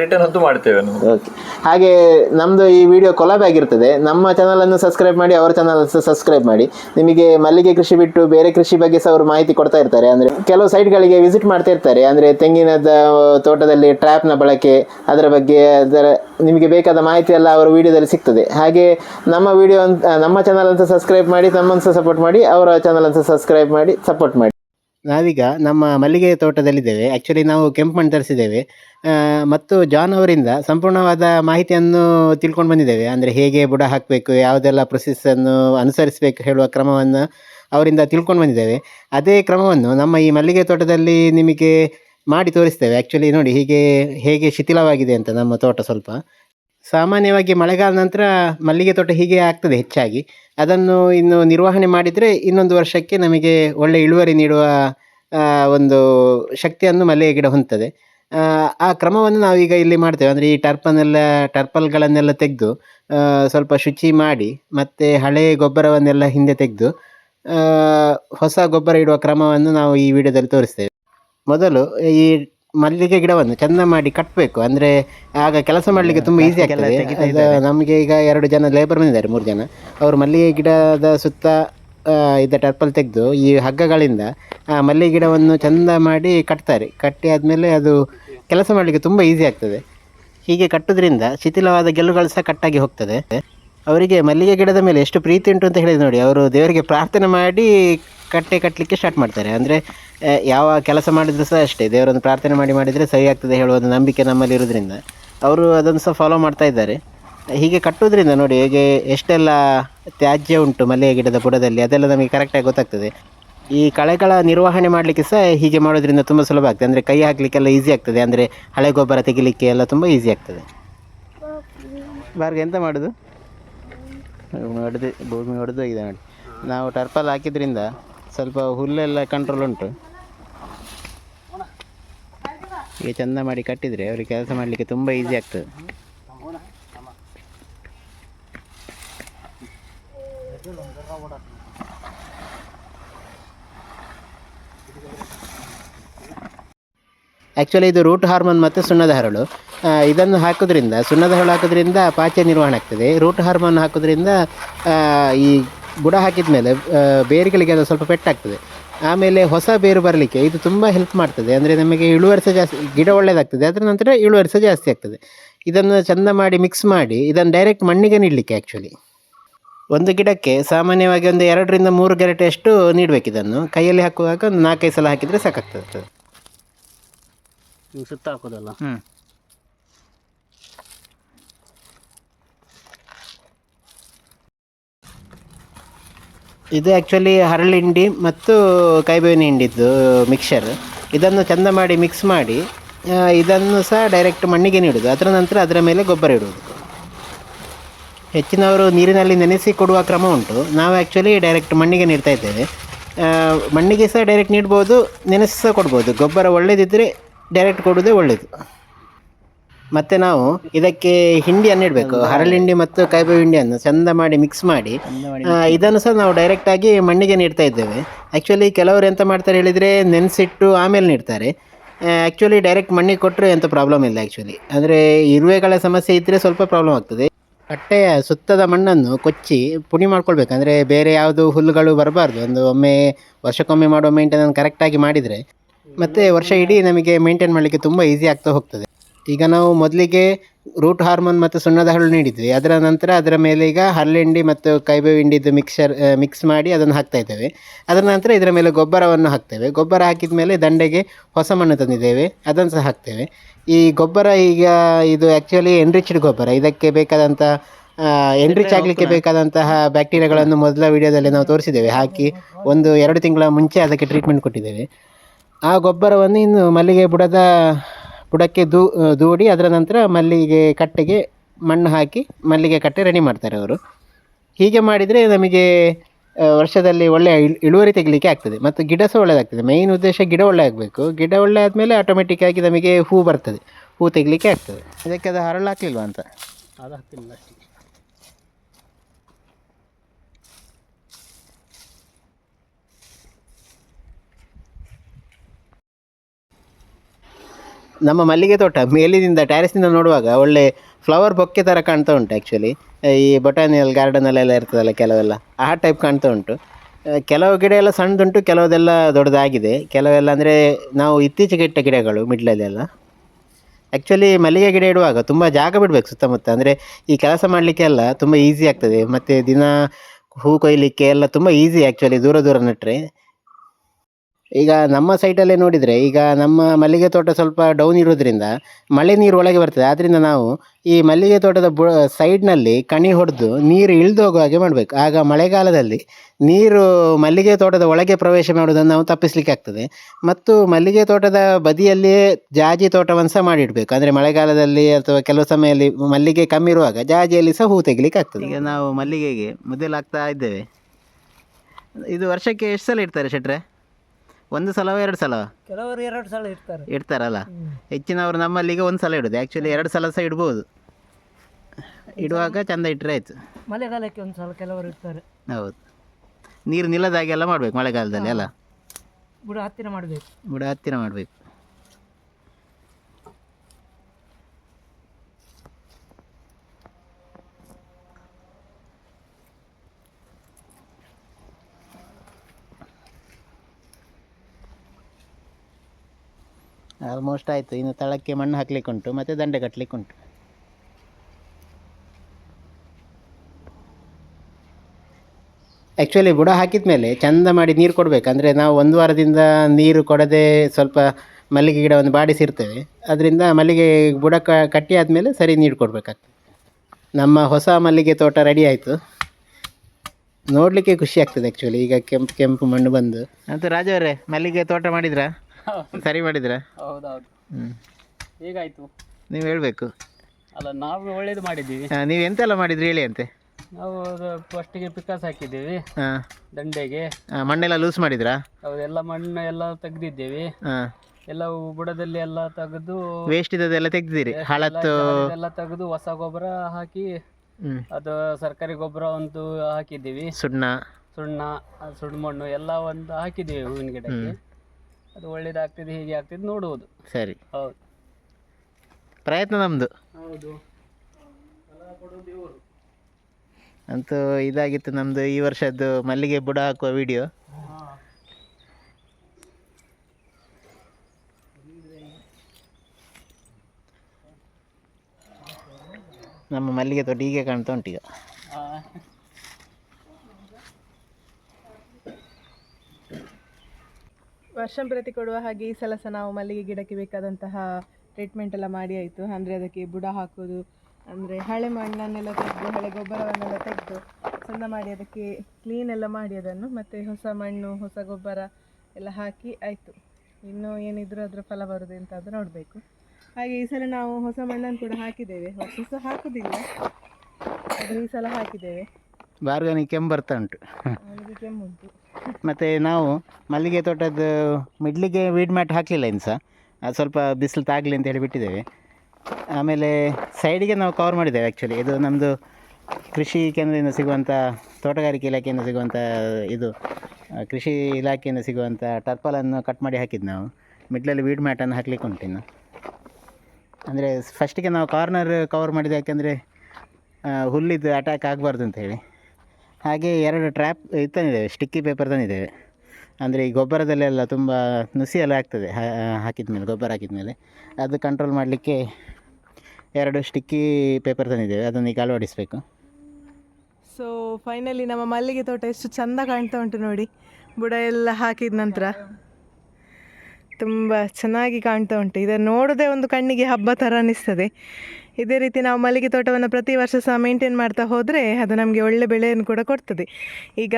ರಿಟರ್ನ್ ಅಂತೂ ಮಾಡ್ತೇವೆ ನಾವು. ಓಕೆ ಹಾಗೆ ನಮ್ಮದು ಈ ವಿಡಿಯೋ ಕೊಲಾಬ್ ಆಗಿರ್ತದೆ. ನಮ್ಮ ಚಾನಲನ್ನು ಸಬ್ಸ್ಕ್ರೈಬ್ ಮಾಡಿ ಅವರ ಚಾನಲ್ ಸಬ್ಸ್ಕ್ರೈಬ್ ಮಾಡಿ. ನಿಮಗೆ ಮಲ್ಲಿಗೆ ಕೃಷಿ ಬಿಟ್ಟು ಬೇರೆ ಕೃಷಿ ಬಗ್ಗೆ ಸಹ ಅವರು ಮಾಹಿತಿ ಕೊಡ್ತಾ ಇರ್ತಾರೆ. ಅಂದರೆ ಕೆಲವು ಸೈಟ್ಗಳಿಗೆ ವಿಸಿಟ್ ಮಾಡ್ತಾ ಇರ್ತಾರೆ. ಅಂದರೆ ತೆಂಗಿನದ ತೋಟದಲ್ಲಿ ಟ್ರ್ಯಾಪ್ನ ಬಳಕೆ ಅದರ ಬಗ್ಗೆ ಅದರ ನಿಮಗೆ ಬೇಕಾದ ಮಾಹಿತಿ ಎಲ್ಲ ಅವರ ವಿಡಿಯೋದಲ್ಲಿ ಸಿಗ್ತದೆ. ಹಾಗೆ ನಮ್ಮ ವಿಡಿಯೋ ನಮ್ಮ ಚಾನಲ್ ಅಂತ ಸಬ್ಸ್ಕ್ರೈಬ್ ಮಾಡಿ, ನಮ್ಮನ್ನು ಸಹ ಸಪೋರ್ಟ್ ಮಾಡಿ, ಅವರ ಚಾನಲ್ ಅಂತ ಸಬ್ಸ್ಕ್ರೈಬ್ ಮಾಡಿ ಸಪೋರ್ಟ್ ಮಾಡಿ. ನಾವೀಗ ನಮ್ಮ ಮಲ್ಲಿಗೆ ತೋಟದಲ್ಲಿದ್ದೇವೆ. ಆ್ಯಕ್ಚುಲಿ ನಾವು ಕೆಂಪು ಮಣ್ಣು ತರಿಸಿದ್ದೇವೆ ಮತ್ತು ಜಾನ್ ಅವರಿಂದ ಸಂಪೂರ್ಣವಾದ ಮಾಹಿತಿಯನ್ನು ತಿಳ್ಕೊಂಡು ಬಂದಿದ್ದೇವೆ. ಅಂದರೆ ಹೇಗೆ ಬುಡ ಹಾಕಬೇಕು, ಯಾವುದೆಲ್ಲ ಪ್ರೊಸೆಸ್ಸನ್ನು ಅನುಸರಿಸಬೇಕು ಹೇಳುವ ಕ್ರಮವನ್ನು ಅವರಿಂದ ತಿಳ್ಕೊಂಡು ಬಂದಿದ್ದೇವೆ. ಅದೇ ಕ್ರಮವನ್ನು ನಮ್ಮ ಈ ಮಲ್ಲಿಗೆ ತೋಟದಲ್ಲಿ ನಿಮಗೆ ಮಾಡಿ ತೋರಿಸ್ತೇವೆ. ಆ್ಯಕ್ಚುಲಿ ನೋಡಿ ಹೀಗೆ ಹೇಗೆ ಶಿಥಿಲವಾಗಿದೆ ಅಂತ ನಮ್ಮ ತೋಟ ಸ್ವಲ್ಪ. ಸಾಮಾನ್ಯವಾಗಿ ಮಳೆಗಾಲ ನಂತರ ಮಲ್ಲಿಗೆ ತೋಟ ಹೀಗೆ ಆಗ್ತದೆ ಹೆಚ್ಚಾಗಿ. ಅದನ್ನು ಇನ್ನು ನಿರ್ವಹಣೆ ಮಾಡಿದರೆ ಇನ್ನೊಂದು ವರ್ಷಕ್ಕೆ ನಮಗೆ ಒಳ್ಳೆ ಇಳುವರಿ ನೀಡುವ ಒಂದು ಶಕ್ತಿಯನ್ನು ಮಲ್ಲಿಗೆ ಗಿಡ ಹೊಂದ್ತದೆ. ಆ, ಕ್ರಮವನ್ನು ನಾವೀಗ ಇಲ್ಲಿ ಮಾಡ್ತೇವೆ. ಅಂದರೆ ಈ ಟರ್ಪನ್ನೆಲ್ಲ ಟರ್ಪಲ್ಗಳನ್ನೆಲ್ಲ ತೆಗೆದು ಸ್ವಲ್ಪ ಶುಚಿ ಮಾಡಿ ಮತ್ತು ಹಳೆ ಗೊಬ್ಬರವನ್ನೆಲ್ಲ ಹಿಂದೆ ತೆಗೆದು ಹೊಸ ಗೊಬ್ಬರ ಇಡುವ ಕ್ರಮವನ್ನು ನಾವು ಈ ವಿಡಿಯೋದಲ್ಲಿ ತೋರಿಸ್ತೇವೆ. ಮೊದಲು ಈ ಮಲ್ಲಿಗೆ ಗಿಡವನ್ನು ಚಂದ ಮಾಡಿ ಕಟ್ಟಬೇಕು ಅಂದರೆ ಆಗ ಕೆಲಸ ಮಾಡಲಿಕ್ಕೆ ತುಂಬ ಈಸಿ ಆಗ್ತದೆ. ಅದು ನಮಗೆ ಈಗ ಎರಡು ಜನ ಲೇಬರ್ ಬಂದಿದ್ದಾರೆ ಮೂರು ಜನ. ಅವರು ಮಲ್ಲಿಗೆ ಗಿಡದ ಸುತ್ತ ಇದ್ದ ಟರ್ಪಲ್ ತೆಗೆದು ಈ ಹಗ್ಗಗಳಿಂದ ಆ ಮಲ್ಲಿಗೆ ಗಿಡವನ್ನು ಚಂದ ಮಾಡಿ ಕಟ್ತಾರೆ. ಕಟ್ಟಿ ಆದಮೇಲೆ ಅದು ಕೆಲಸ ಮಾಡಲಿಕ್ಕೆ ತುಂಬ ಈಸಿ ಆಗ್ತದೆ. ಹೀಗೆ ಕಟ್ಟೋದ್ರಿಂದ ಶಿಥಿಲವಾದ ಗೆಲ್ಲುಗಳು ಸಹ ಕಟ್ಟಾಗಿ ಹೋಗ್ತದೆ. ಅವರಿಗೆ ಮಲ್ಲಿಗೆ ಗಿಡದ ಮೇಲೆ ಎಷ್ಟು ಪ್ರೀತಿ ಉಂಟು ಅಂತ ಹೇಳಿದ್ ನೋಡಿ ಅವರು ದೇವರಿಗೆ ಪ್ರಾರ್ಥನೆ ಮಾಡಿ ಕಟ್ಟೆ ಕಟ್ಟಲಿಕ್ಕೆ ಸ್ಟಾರ್ಟ್ ಮಾಡ್ತಾರೆ. ಅಂದರೆ ಯಾವ ಕೆಲಸ ಮಾಡಿದ್ರು ಸಹ ಅಷ್ಟೇ. ದೇವರನ್ನು ಪ್ರಾರ್ಥನೆ ಮಾಡಿ ಮಾಡಿದರೆ ಸರಿ ಆಗ್ತದೆ ಹೇಳುವ ಒಂದು ನಂಬಿಕೆ ನಮ್ಮಲ್ಲಿ ಇರೋದ್ರಿಂದ. ಅವರು ಅದನ್ನು ಸಹ ಫಾಲೋ ಮಾಡ್ತಾ ಇದ್ದಾರೆ. ಹೀಗೆ ಕಟ್ಟೋದ್ರಿಂದ ನೋಡಿ, ಹೇಗೆ ಎಷ್ಟೆಲ್ಲ ತ್ಯಾಜ್ಯ ಉಂಟು ಮಲ್ಲಿಗೆ ಗಿಡದ ಬುಡದಲ್ಲಿ, ಅದೆಲ್ಲ ನಮಗೆ ಕರೆಕ್ಟಾಗಿ ಗೊತ್ತಾಗ್ತದೆ. ಈ ಕಳೆಗಳ ನಿರ್ವಹಣೆ ಮಾಡಲಿಕ್ಕೆ ಸಹ ಹೀಗೆ ಮಾಡೋದ್ರಿಂದ ತುಂಬ ಸುಲಭ ಆಗ್ತದೆ. ಅಂದರೆ ಕೈ ಹಾಕಲಿಕ್ಕೆಲ್ಲ ಈಸಿ ಆಗ್ತದೆ. ಅಂದರೆ ಹಳೆ ಗೊಬ್ಬರ ತೆಗಿಲಿಕ್ಕೆ ಎಲ್ಲ ತುಂಬ ಈಸಿ ಆಗ್ತದೆ. ಬಾರ್ಗೆ ಎಂತ ಮಾಡೋದು? ಹೊಡೆದು, ಭೂಮಿ ಹೊಡೆದು ಇದೆ ನೋಡಿ. ನಾವು ಟರ್ಪಲ್ ಹಾಕಿದ್ರಿಂದ ಸ್ವಲ್ಪ ಹುಲ್ಲೆಲ್ಲ ಕಂಟ್ರೋಲ್ ಉಂಟು. ಈಗ ಚಂದ ಮಾಡಿ ಕಟ್ಟಿದರೆ ಅವ್ರಿಗೆ ಕೆಲಸ ಮಾಡಲಿಕ್ಕೆ ತುಂಬ ಈಸಿ ಆಗ್ತದೆ. ಆ್ಯಕ್ಚುಲಿ ಇದು ರೂಟ್ ಹಾರ್ಮೋನ್ ಮತ್ತು ಸುಣ್ಣದ ಹರಳು. ಇದನ್ನು ಹಾಕೋದ್ರಿಂದ, ಸುಣ್ಣದ ಹರಳು ಹಾಕೋದ್ರಿಂದ ಪಾಚೆ ನಿರ್ವಹಣೆ ಆಗ್ತದೆ. ರೂಟ್ ಹಾರ್ಮೋನ್ ಹಾಕೋದ್ರಿಂದ ಈ ಬುಡ ಹಾಕಿದ ಮೇಲೆ ಬೇರುಗಳಿಗೆ ಅದು ಸ್ವಲ್ಪ ಪೆಟ್ಟಾಗ್ತದೆ. ಆಮೇಲೆ ಹೊಸ ಬೇರು ಬರಲಿಕ್ಕೆ ಇದು ತುಂಬ ಹೆಲ್ಪ್ ಮಾಡ್ತದೆ. ಅಂದರೆ ನಮಗೆ ಇಳುವರಿ ಸಹ ಜಾಸ್ತಿ ಗಿಡ ಒಳ್ಳೆಯದಾಗ್ತದೆ ಅದರ ನಂತರ ಇಳುವರಿ ಸಹ ಜಾಸ್ತಿ ಆಗ್ತದೆ. ಇದನ್ನು ಚಂದ ಮಾಡಿ ಮಿಕ್ಸ್ ಮಾಡಿ ಇದನ್ನು ಡೈರೆಕ್ಟ್ ಮಣ್ಣಿಗೆ ನೀಡಲಿಕ್ಕೆ ಆ್ಯಕ್ಚುಲಿ ಒಂದು ಗಿಡಕ್ಕೆ ಸಾಮಾನ್ಯವಾಗಿ ಒಂದು ಎರಡರಿಂದ ಮೂರು ಗರಟೆಯಷ್ಟು ನೀಡಬೇಕು ಇದನ್ನು. ಕೈಯಲ್ಲಿ ಹಾಕುವಾಗ ಒಂದು ನಾಲ್ಕೈದು ಸಲ ಹಾಕಿದರೆ ಸಾಕಾಗ್ತದೆ. ಸುತ್ತ ಹಾಕೋದಲ್ಲ ಇದು ಆ್ಯಕ್ಚುಲಿ ಹರಳಿಂಡಿ ಮತ್ತು ಕೈಬೇವಿನ ಹಿಂಡಿದ್ದು ಮಿಕ್ಸರ್ ಇದನ್ನು ಚಂದ ಮಾಡಿ ಮಿಕ್ಸ್ ಮಾಡಿ ಇದನ್ನು ಸಹ ಡೈರೆಕ್ಟ್ ಮಣ್ಣಿಗೆ ನೀಡೋದು. ಅದರ ನಂತರ ಅದರ ಮೇಲೆ ಗೊಬ್ಬರ ಇಡುವುದು. ಹೆಚ್ಚಿನವರು ನೀರಿನಲ್ಲಿ ನೆನೆಸಿ ಕೊಡುವ ಕ್ರಮ ಉಂಟು. ನಾವು ಆ್ಯಕ್ಚುಲಿ ಡೈರೆಕ್ಟ್ ಮಣ್ಣಿಗೆ ನೀಡ್ತಾ ಇದ್ದೇವೆ. ಮಣ್ಣಿಗೆ ಸಹ ಡೈರೆಕ್ಟ್ ನೀಡ್ಬೋದು, ನೆನೆಸಿ ಸಹ ಕೊಡ್ಬೋದು. ಗೊಬ್ಬರ ಒಳ್ಳೆಯದಿದ್ದರೆ ಡೈರೆಕ್ಟ್ ಕೊಡೋದೇ ಒಳ್ಳೆಯದು ಮತ್ತು ನಾವು ಇದಕ್ಕೆ ಹಿಂಡಿಯನ್ನು ಇಡಬೇಕು. ಹರಳಿಂಡಿ ಮತ್ತು ಕಾಯಿಬೇವು ಹಿಂಡಿಯನ್ನು ಚಂದ ಮಾಡಿ ಮಿಕ್ಸ್ ಮಾಡಿ ಆ, ಇದನ್ನು ಸಹ ನಾವು ಡೈರೆಕ್ಟಾಗಿ ಮಣ್ಣಿಗೆ ನೀಡ್ತಾ ಇದ್ದೇವೆ. ಆ್ಯಕ್ಚುಲಿ ಕೆಲವರು ಎಂತ ಮಾಡ್ತಾರೆ ಹೇಳಿದರೆ ನೆನೆಸಿಟ್ಟು ಆಮೇಲೆ ನೀಡ್ತಾರೆ. ಆ್ಯಕ್ಚುಲಿ ಡೈರೆಕ್ಟ್ ಮಣ್ಣಿಗೆ ಕೊಟ್ಟರೆ ಎಂಥ ಪ್ರಾಬ್ಲಮ್ ಇಲ್ಲ ಆ್ಯಕ್ಚುಲಿ ಅಂದರೆ ಇರುವೆಗಳ ಸಮಸ್ಯೆ ಇದ್ದರೆ ಸ್ವಲ್ಪ ಪ್ರಾಬ್ಲಮ್ ಆಗ್ತದೆ. ಕಟ್ಟೆಯ ಸುತ್ತದ ಮಣ್ಣನ್ನು ಕೊಚ್ಚಿ ಪುಡಿ ಮಾಡ್ಕೊಳ್ಬೇಕು. ಅಂದರೆ ಬೇರೆ ಯಾವುದು ಹುಲ್ಲುಗಳು ಬರಬಾರ್ದು. ಒಂದು ಒಮ್ಮೆ ವರ್ಷಕ್ಕೊಮ್ಮೆ ಮಾಡುವ ಮೇಂಟೆನನ್ನು ಕರೆಕ್ಟಾಗಿ ಮಾಡಿದರೆ ಮತ್ತು ವರ್ಷ ಇಡೀ ನಮಗೆ ಮೇಂಟೈನ್ ಮಾಡಲಿಕ್ಕೆ ತುಂಬ ಈಸಿ ಆಗ್ತಾ ಹೋಗ್ತದೆ. ಈಗ ನಾವು ಮೊದಲಿಗೆ ರೂಟ್ ಹಾರ್ಮೋನ್ ಮತ್ತು ಸುಣ್ಣದ ಹರಳು ನೀಡಿದ್ವಿ. ಅದರ ನಂತರ ಅದರ ಮೇಲೆ ಈಗ ಹರಳೆಂಡಿ ಮತ್ತು ಕೈಬೇವು ಹಿಂಡಿದ್ದು ಮಿಕ್ಸರ್ ಮಿಕ್ಸ್ ಮಾಡಿ ಅದನ್ನು ಹಾಕ್ತಾ ಇದ್ದೇವೆ. ಅದರ ನಂತರ ಇದರ ಮೇಲೆ ಗೊಬ್ಬರವನ್ನು ಹಾಕ್ತೇವೆ. ಗೊಬ್ಬರ ಹಾಕಿದ ಮೇಲೆ ದಂಡೆಗೆ ಹೊಸ ಮಣ್ಣು ತಂದಿದ್ದೇವೆ. ಅದನ್ನು ಸಹ ಹಾಕ್ತೇವೆ. ಈ ಗೊಬ್ಬರ ಈಗ ಇದು ಆ್ಯಕ್ಚುಲಿ ಎನ್ರಿಚ್ಡ್ ಗೊಬ್ಬರ. ಇದಕ್ಕೆ ಬೇಕಾದಂಥ ಎನ್ರಿಚ್ ಆಗಲಿಕ್ಕೆ ಬೇಕಾದಂತಹ ಬ್ಯಾಕ್ಟೀರಿಯಾಗಳನ್ನು ಮೊದಲ ವಿಡಿಯೋದಲ್ಲಿ ನಾವು ತೋರಿಸಿದ್ದೇವೆ. ಹಾಕಿ ಒಂದು ಎರಡು ತಿಂಗಳ ಮುಂಚೆ ಅದಕ್ಕೆ ಟ್ರೀಟ್ಮೆಂಟ್ ಕೊಟ್ಟಿದ್ದೇವೆ. ಆ ಗೊಬ್ಬರವನ್ನು ಇನ್ನು ಮಲ್ಲಿಗೆ ಬುಡದ ಬುಡಕ್ಕೆ ದೂ ದೂಡಿ ಅದರ ನಂತರ ಮಲ್ಲಿಗೆ ಕಟ್ಟೆಗೆ ಮಣ್ಣು ಹಾಕಿ ಮಲ್ಲಿಗೆ ಕಟ್ಟೆ ರೆಡಿ ಮಾಡ್ತಾರೆ ಅವರು. ಹೀಗೆ ಮಾಡಿದರೆ ನಮಗೆ ವರ್ಷದಲ್ಲಿ ಒಳ್ಳೆಯ ಇಳುವರಿ ತೆಗಿಲಿಕ್ಕೆ ಆಗ್ತದೆ ಮತ್ತು ಗಿಡ ಸಹ ಒಳ್ಳೆಯದಾಗ್ತದೆ. ಮೈನ್ ಉದ್ದೇಶ ಗಿಡ ಒಳ್ಳೆ ಆಗಬೇಕು. ಗಿಡ ಒಳ್ಳೆ ಆದಮೇಲೆ ಆಟೋಮೆಟಿಕ್ಕಾಗಿ ನಮಗೆ ಹೂ ಬರ್ತದೆ. ಹೂ ತೆಗಿಲಿಕ್ಕೆ ಆಗ್ತದೆ. ಇದಕ್ಕೆ ಅದು ಹರಳು ಹಾಕಲಿಲ್ವಾ ಅಂತ? ಅದು ನಮ್ಮ ಮಲ್ಲಿಗೆ ತೋಟ, ಮೇಲಿನಿಂದ ಟ್ಯಾರಿಸ್ನಿಂದ ನೋಡುವಾಗ ಒಳ್ಳೆ ಫ್ಲವರ್ ಬೊಕ್ಕೆ ಥರ ಕಾಣ್ತಾ ಉಂಟು ಆ್ಯಕ್ಚುಲಿ ಈ ಬೊಟಾನಿಯಲ್ ಗಾರ್ಡನಲ್ಲೆಲ್ಲ ಇರ್ತದಲ್ಲ ಕೆಲವೆಲ್ಲ, ಆ ಟೈಪ್ ಕಾಣ್ತಾ ಉಂಟು. ಕೆಲವು ಗಿಡ ಎಲ್ಲ ಸಣ್ಣದುಂಟು, ಕೆಲವುದೆಲ್ಲ ದೊಡ್ಡದಾಗಿದೆ. ಕೆಲವೆಲ್ಲ ಅಂದರೆ ನಾವು ಇತ್ತೀಚೆಗೆ ಇಟ್ಟ ಗಿಡಗಳು ಮಿಡ್ಲಲ್ಲೆಲ್ಲ. ಆ್ಯಕ್ಚುಲಿ ಮಲ್ಲಿಗೆ ಗಿಡ ಇಡುವಾಗ ತುಂಬ ಜಾಗ ಬಿಡಬೇಕು ಸುತ್ತಮುತ್ತ. ಅಂದರೆ ಈ ಕೆಲಸ ಮಾಡಲಿಕ್ಕೆಲ್ಲ ತುಂಬ ಈಸಿ ಆಗ್ತದೆ. ಮತ್ತು ದಿನ ಹೂ ಕೊಯ್ಲಿಕ್ಕೆ ಎಲ್ಲ ತುಂಬ ಈಸಿ ಆ್ಯಕ್ಚುಲಿ ದೂರ ದೂರ ನೆಟ್ಟರೆ ಈಗ ನಮ್ಮ ಸೈಟಲ್ಲೇ ನೋಡಿದರೆ ಈಗ ನಮ್ಮ ಮಲ್ಲಿಗೆ ತೋಟ ಸ್ವಲ್ಪ ಡೌನ್ ಇರೋದ್ರಿಂದ ಮಳೆ ನೀರು ಒಳಗೆ ಬರ್ತದೆ. ಆದ್ದರಿಂದ ನಾವು ಈ ಮಲ್ಲಿಗೆ ತೋಟದ ಬು ಸೈಡ್ನಲ್ಲಿ ಕಣಿ ಹೊಡೆದು ನೀರು ಇಳಿದು ಹೋಗೋ ಹಾಗೆ ಮಾಡಬೇಕು. ಆಗ ಮಳೆಗಾಲದಲ್ಲಿ ನೀರು ಮಲ್ಲಿಗೆ ತೋಟದ ಒಳಗೆ ಪ್ರವೇಶ ಮಾಡೋದನ್ನು ನಾವು ತಪ್ಪಿಸಲಿಕ್ಕೆ ಆಗ್ತದೆ. ಮತ್ತು ಮಲ್ಲಿಗೆ ತೋಟದ ಬದಿಯಲ್ಲಿಯೇ ಜಾಜಿ ತೋಟವನ್ನು ಸಹ ಮಾಡಿಡಬೇಕು. ಅಂದರೆ ಮಳೆಗಾಲದಲ್ಲಿ ಅಥವಾ ಕೆಲವು ಸಮಯದಲ್ಲಿ ಮಲ್ಲಿಗೆ ಕಮ್ಮಿ ಇರುವಾಗ ಜಾಜಿಯಲ್ಲಿ ಸಹ ಹೂ ತೆಗಿಲಿಕ್ಕೆ ಆಗ್ತದೆ. ಈಗ ನಾವು ಮಲ್ಲಿಗೆಗೆ ಮುದ್ದೆಲಾಗ್ತಾ ಇದ್ದೇವೆ. ಇದು ವರ್ಷಕ್ಕೆ ಎಷ್ಟು ಸಲ ಇಡ್ತಾರೆ ಶೆಟ್ರೆ? ಒಂದು ಸಲ ಎರಡು ಸಲ? ಕೆಲವರು ಎರಡು ಸಲ ಇಡ್ತಾರೆ. ಇಡ್ತಾರಲ್ಲ? ಹೆಚ್ಚಿನವರು ನಮ್ಮಲ್ಲಿ ಈಗ ಒಂದು ಸಲ ಇಡೋದು. ಆ್ಯಕ್ಚುಲಿ ಎರಡು ಸಲ ಸಹ ಇಡ್ಬೋದು. ಇಡುವಾಗ ಚಂದ ಇಟ್ಟರೆ ಆಯಿತು. ಮಳೆಗಾಲಕ್ಕೆ ಒಂದು ಸಲ ಕೆಲವರು ಇರ್ತಾರೆ ಹೌದು. ನೀರು ನಿಲ್ಲದಾಗೆಲ್ಲ ಮಾಡಬೇಕು ಮಳೆಗಾಲದಲ್ಲಿ ಅಲ್ಲ? ಬುಡ ಹತ್ತಿರ ಮಾಡಬೇಕು. ಬುಡ ಹತ್ತಿರ ಮಾಡಬೇಕು. ಆಲ್ಮೋಸ್ಟ್ ಆಯಿತು. ಇನ್ನು ತಳಕ್ಕೆ ಮಣ್ಣು ಹಾಕ್ಲಿಕ್ಕೆ ಉಂಟು, ಮತ್ತು ದಂಡೆ ಕಟ್ಟಲಿಕ್ಕೆ ಉಂಟು. ಆ್ಯಕ್ಚುಲಿ ಬುಡ ಹಾಕಿದ ಮೇಲೆ ಚಂದ ಮಾಡಿ ನೀರು ಕೊಡಬೇಕು. ಅಂದರೆ ನಾವು ಒಂದು ವಾರದಿಂದ ನೀರು ಕೊಡದೆ ಸ್ವಲ್ಪ ಮಲ್ಲಿಗೆ ಗಿಡವನ್ನು ಬಾಡಿಸಿರ್ತೇವೆ. ಅದರಿಂದ ಮಲ್ಲಿಗೆ ಬುಡ ಕಟ್ಟಿ ಆದಮೇಲೆ ಸರಿ ನೀರು ಕೊಡಬೇಕಾಗ್ತದೆ. ನಮ್ಮ ಹೊಸ ಮಲ್ಲಿಗೆ ತೋಟ ರೆಡಿ ಆಯಿತು. ನೋಡಲಿಕ್ಕೆ ಖುಷಿ ಆಗ್ತದೆ ಆ್ಯಕ್ಚುಲಿ ಈಗ ಕೆಂಪು ಕೆಂಪು ಮಣ್ಣು ಬಂದು. ಅಂತ ರಾಜವರೇ ಮಲ್ಲಿಗೆ ತೋಟ ಮಾಡಿದ್ರಾ? ಸರಿ ಮಾಡಿದ್ರೆ? ಹೌದೌದು. ಹ್ಮ್. ಹೇಗಾಯ್ತು? ನೀವು ಹೇಳಬೇಕು. ಅಲ್ಲ ನಾವು ಒಳ್ಳೇದು ಮಾಡಿದ್ದೀವಿ. ನೀವು ಎಂತೆಲ್ಲ ಮಾಡಿದ್ರಿ ಹೇಳಿ ಅಂತೆ. ನಾವು ಫಸ್ಟಿಗೆ ಪಿಕಾಸ್ ಹಾಕಿದ್ದೀವಿ. ಹಾಂ. ದಂಡೆಗೆ. ಮಣ್ಣೆಲ್ಲ ಲೂಸ್ ಮಾಡಿದ್ರಾ? ಅವೆಲ್ಲ ಮಣ್ಣು ಎಲ್ಲ ತೆಗ್ದಿದ್ದೇವೆ. ಹಾಂ. ಎಲ್ಲ ಬುಡದಲ್ಲಿ ಎಲ್ಲ ತೆಗೆದು ವೇಸ್ಟ್ ಇದ್ದದೆಲ್ಲ ತೆಗ್ದಿರಿ ಹಳತ್ತು ಎಲ್ಲ ತೆಗೆದು ಹೊಸ ಗೊಬ್ಬರ ಹಾಕಿ ಹ್ಞೂ ಅದು ಸರ್ಕಾರಿ ಗೊಬ್ಬರ ಒಂದು ಹಾಕಿದ್ದೀವಿ. ಸುಣ್ಣ. ಸುಣ್ಣ ಸುಣ್ಣ ಮಣ್ಣು ಎಲ್ಲ ಒಂದು ಹಾಕಿದ್ದೀವಿ ಹೂವಿನ ಗಿಡಕ್ಕೆ. ಅದು ಒಳ್ಳೇದಾಗ್ತದೆ ಹೀಗೆ ಆಗ್ತದೆ ನೋಡುವುದು. ಸರಿ. ಹೌದು. ಪ್ರಯತ್ನ ನಮ್ಮದು ಹೌದು. ಅಂತೂ ಇದಾಗಿತ್ತು ನಮ್ಮದು ಈ ವರ್ಷದ್ದು ಮಲ್ಲಿಗೆ ಬುಡ ಹಾಕುವ ವಿಡಿಯೋ ನಮ್ಮ ಮಲ್ಲಿಗೆ ತೋಟ ಹೀಗೆ ಕಾಣ್ತಾ ಉಂಟೀಗ ವರ್ಷಂ ಪ್ರತಿ ಕೊಡುವ ಹಾಗೆ ಈ ಸಲ ಸಹ ನಾವು ಮಲ್ಲಿಗೆ ಗಿಡಕ್ಕೆ ಬೇಕಾದಂತಹ ಟ್ರೀಟ್ಮೆಂಟ್ ಎಲ್ಲ ಮಾಡಿ ಆಯಿತು. ಅಂದರೆ ಅದಕ್ಕೆ ಬುಡ ಹಾಕೋದು, ಅಂದರೆ ಹಳೆ ಮಣ್ಣನ್ನೆಲ್ಲ ತೆಗೆದು, ಹಳೆ ಗೊಬ್ಬರವನ್ನೆಲ್ಲ ತೆಗೆದು ಚಂದ ಮಾಡಿ ಅದಕ್ಕೆ ಕ್ಲೀನ್ ಎಲ್ಲ ಮಾಡಿ ಅದನ್ನು. ಮತ್ತು ಹೊಸ ಮಣ್ಣು, ಹೊಸ ಗೊಬ್ಬರ ಎಲ್ಲ ಹಾಕಿ ಆಯಿತು. ಇನ್ನೂ ಏನಿದ್ರು ಅದರ ಫಲ ಬರೋದು ಅಂತ ಅದು ನೋಡಬೇಕು. ಹಾಗೆ ಈ ಸಲ ನಾವು ಹೊಸ ಮಣ್ಣನ್ನು ಕೂಡ ಹಾಕಿದ್ದೇವೆ. ಹೊಸ ಹಾಕೋದಿಲ್ಲ ಅದು ಈ ಸಲ ಹಾಕಿದ್ದೇವೆ. ಬಾರ್ಗನಿಗೆ ಕೆಮ್ಮು ಬರ್ತಾ ಉಂಟು. ಮತ್ತು ನಾವು ಮಲ್ಲಿಗೆ ತೋಟದ್ದು ಮಿಡ್ಲಿಗೆ ವೀಡ್ ಮ್ಯಾಟ್ ಹಾಕಲಿಲ್ಲ ಇನ್ನು ಸಹ ಅದು ಸ್ವಲ್ಪ ಬಿಸಿಲು ತಾಗಲಿ ಅಂತ ಹೇಳಿ ಬಿಟ್ಟಿದ್ದೇವೆ. ಆಮೇಲೆ ಸೈಡಿಗೆ ನಾವು ಕವರ್ ಮಾಡಿದ್ದೇವೆ ಆ್ಯಕ್ಚುಲಿ ಇದು ನಮ್ಮದು ಕೃಷಿ ಕೇಂದ್ರದಿಂದ ಸಿಗುವಂಥ ತೋಟಗಾರಿಕೆ ಇಲಾಖೆಯಿಂದ ಸಿಗುವಂಥ ಇದು ಕೃಷಿ ಇಲಾಖೆಯಿಂದ ಸಿಗುವಂಥ ಟರ್ಪಲನ್ನು ಕಟ್ ಮಾಡಿ ಹಾಕಿದ್ದು ನಾವು. ಮಿಡ್ಲಲ್ಲಿ ವೀಡ್ ಮ್ಯಾಟನ್ನು ಹಾಕಲಿಕ್ಕೆ ಉಂಟು ಇನ್ನು. ಅಂದರೆ ಫಸ್ಟಿಗೆ ನಾವು ಕಾರ್ನರ್ ಕವರ್ ಮಾಡಿದ್ದು ಯಾಕೆಂದರೆ ಹುಲ್ಲಿದ್ದು ಅಟ್ಯಾಕ್ ಆಗಬಾರ್ದು ಅಂತ ಹೇಳಿ. ಹಾಗೆ ಎರಡು ಟ್ರ್ಯಾಪ್ ಇದು ತಂದಿದ್ದೇವೆ ಸ್ಟಿಕ್ಕಿ ಪೇಪರ್ ತಂದಿದ್ದೇವೆ. ಅಂದರೆ ಈ ಗೊಬ್ಬರದಲ್ಲೆಲ್ಲ ತುಂಬ ನುಸಿ ಎಲ್ಲ ಆಗ್ತದೆ ಹಾಕಿದ ಮೇಲೆ ಗೊಬ್ಬರ ಹಾಕಿದ ಮೇಲೆ ಅದು ಕಂಟ್ರೋಲ್ ಮಾಡಲಿಕ್ಕೆ ಎರಡು ಸ್ಟಿಕ್ಕಿ ಪೇಪರ್ ತಂದಿದ್ದೇವೆ, ಅದನ್ನು ಈಗ ಅಳವಡಿಸಬೇಕು. ಸೊ ಫೈನಲಿ ನಮ್ಮ ಮಲ್ಲಿಗೆ ತೋಟ ಎಷ್ಟು ಚಂದ ಕಾಣ್ತಾ ಉಂಟು ನೋಡಿ. ಬುಡ ಎಲ್ಲ ಹಾಕಿದ ನಂತರ ತುಂಬ ಚೆನ್ನಾಗಿ ಕಾಣ್ತಾ ಉಂಟು. ಇದನ್ನು ನೋಡೋದೇ ಒಂದು ಕಣ್ಣಿಗೆ ಹಬ್ಬ ಥರ ಅನ್ನಿಸ್ತದೆ ಇದೇ ರೀತಿ ನಾವು ಮಲ್ಲಿಗೆ ತೋಟವನ್ನು ಪ್ರತಿ ವರ್ಷ ಸಹ ಮೇಂಟೈನ್ ಮಾಡ್ತಾ ಹೋದರೆ ಅದು ನಮಗೆ ಒಳ್ಳೆ ಬೆಳೆಯನ್ನು ಕೂಡ ಕೊಡ್ತದೆ. ಈಗ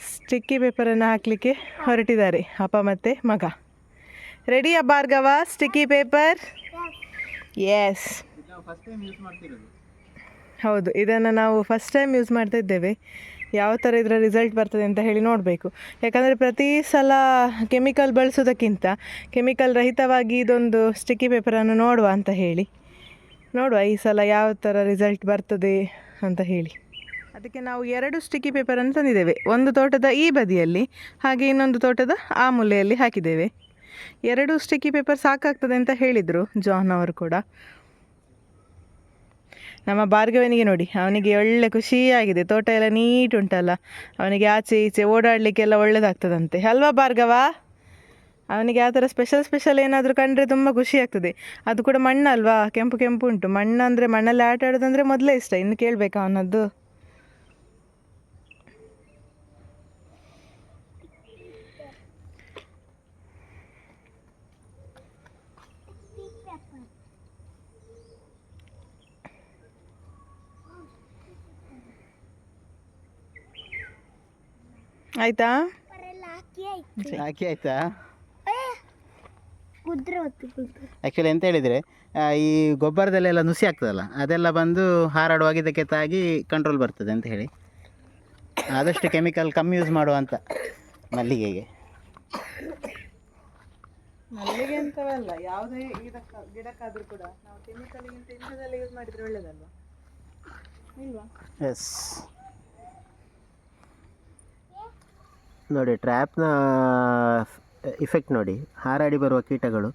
ಸ್ಟಿಕ್ಕಿ ಪೇಪರನ್ನು ಹಾಕಲಿಕ್ಕೆ ಹೊರಟಿದ್ದಾರೆ ಅಪ್ಪ ಮತ್ತು ಮಗ. ರೆಡಿಯಾ ಭಾರ್ಗವ? ಸ್ಟಿಕ್ಕಿ ಪೇಪರ್ ಎಸ್ ಹೌದು ಇದನ್ನು ನಾವು ಫಸ್ಟ್ ಟೈಮ್ ಯೂಸ್ ಮಾಡ್ತಾ ಇದ್ದೇವೆ. ಯಾವ ಥರ ಇದರ ರಿಸಲ್ಟ್ ಬರ್ತದೆ ಅಂತ ಹೇಳಿ ನೋಡಬೇಕು. ಯಾಕಂದರೆ ಪ್ರತಿ ಸಲ ಕೆಮಿಕಲ್ ಬಳಸೋದಕ್ಕಿಂತ ಕೆಮಿಕಲ್ ರಹಿತವಾಗಿ ಇದೊಂದು ಸ್ಟಿಕ್ಕಿ ಪೇಪರನ್ನು ನೋಡುವ ಅಂತ ಹೇಳಿ. ನೋಡುವ ಈ ಸಲ ಯಾವ ಥರ ರಿಸಲ್ಟ್ ಬರ್ತದೆ ಅಂತ ಹೇಳಿ. ಅದಕ್ಕೆ ನಾವು ಎರಡು ಸ್ಟಿಕ್ಕಿ ಪೇಪರನ್ನು ತಂದಿದ್ದೇವೆ. ಒಂದು ತೋಟದ ಈ ಬದಿಯಲ್ಲಿ ಹಾಗೆ ಇನ್ನೊಂದು ತೋಟದ ಆ ಮೂಲೆಯಲ್ಲಿ ಹಾಕಿದ್ದೇವೆ. ಎರಡು ಸ್ಟಿಕ್ಕಿ ಪೇಪರ್ ಸಾಕಾಗ್ತದೆ ಅಂತ ಹೇಳಿದರು ಜಾನ್ ಅವರು ಕೂಡ. ನಮ್ಮ ಭಾರ್ಗವನಿಗೆ ನೋಡಿ, ಅವನಿಗೆ ಒಳ್ಳೆ ಖುಷಿಯಾಗಿದೆ, ತೋಟ ಎಲ್ಲ ನೀಟ್ ಉಂಟಲ್ಲ ಅವನಿಗೆ ಆಚೆ ಈಚೆ ಓಡಾಡಲಿಕ್ಕೆಲ್ಲ ಒಳ್ಳೇದಾಗ್ತದಂತೆ. ಅಲ್ವಾ ಭಾರ್ಗವ? ಅವನಿಗೆ ಆ ಥರ ಸ್ಪೆಷಲ್ ಸ್ಪೆಷಲ್ ಏನಾದರೂ ಕಂಡ್ರೆ ತುಂಬ ಖುಷಿ ಆಗ್ತದೆ. ಅದು ಕೂಡ ಮಣ್ಣಲ್ವಾ? ಕೆಂಪು ಕೆಂಪು ಉಂಟು ಮಣ್ಣು ಅಂದರೆ ಮಣ್ಣಲ್ಲಿ ಆಟ ಆಡೋದಂದರೆ ಮೊದಲೇ ಇಷ್ಟ. ಇನ್ನು ಕೇಳಬೇಕಾ ಅವನದ್ದು. ಆಯ್ತಾ? ಹಾಕಿ ಆಯಿತಾ. ಆ್ಯಕ್ಚುಲಿ ಎಂತ ಹೇಳಿದರೆ ಈ ಗೊಬ್ಬರದಲ್ಲೆಲ್ಲ ನುಸಿ ಆಗ್ತದಲ್ಲ ಅದೆಲ್ಲ ಬಂದು ಹಾರಾಡುವಾಗ ಇದಕ್ಕೆ ತಾಗಿ ಕಂಟ್ರೋಲ್ ಬರ್ತದೆ ಅಂತ ಹೇಳಿ. ಆದಷ್ಟು ಕೆಮಿಕಲ್ ಕಮ್ಮಿ ಯೂಸ್ ಮಾಡುವಂತ ಮಲ್ಲಿಗೆಗೆ. ಮಲ್ಲಿಗೆ ಅಂತವಲ್ಲ ಯಾವುದೇ ಇದಕ್ಕೆ ಗಿಡಕ್ಕಾದರೂ ಕೂಡ ನಾವು ಕೆಮಿಕಲ್ಗಿಂತ ಇಂಥದ್ದೆಲ್ಲ ಯೂಸ್ ಮಾಡಿದ್ರೆ ಒಳ್ಳೇದಲ್ವಾ? ಇಲ್ವಾ? ಎಸ್ ನೋಡಿ ಟ್ರ್ಯಾಪ್ನ ಇಫೆಕ್ಟ್ ನೋಡಿ. ಹಾರಾಡಿ ಬರುವ ಕೀಟಗಳು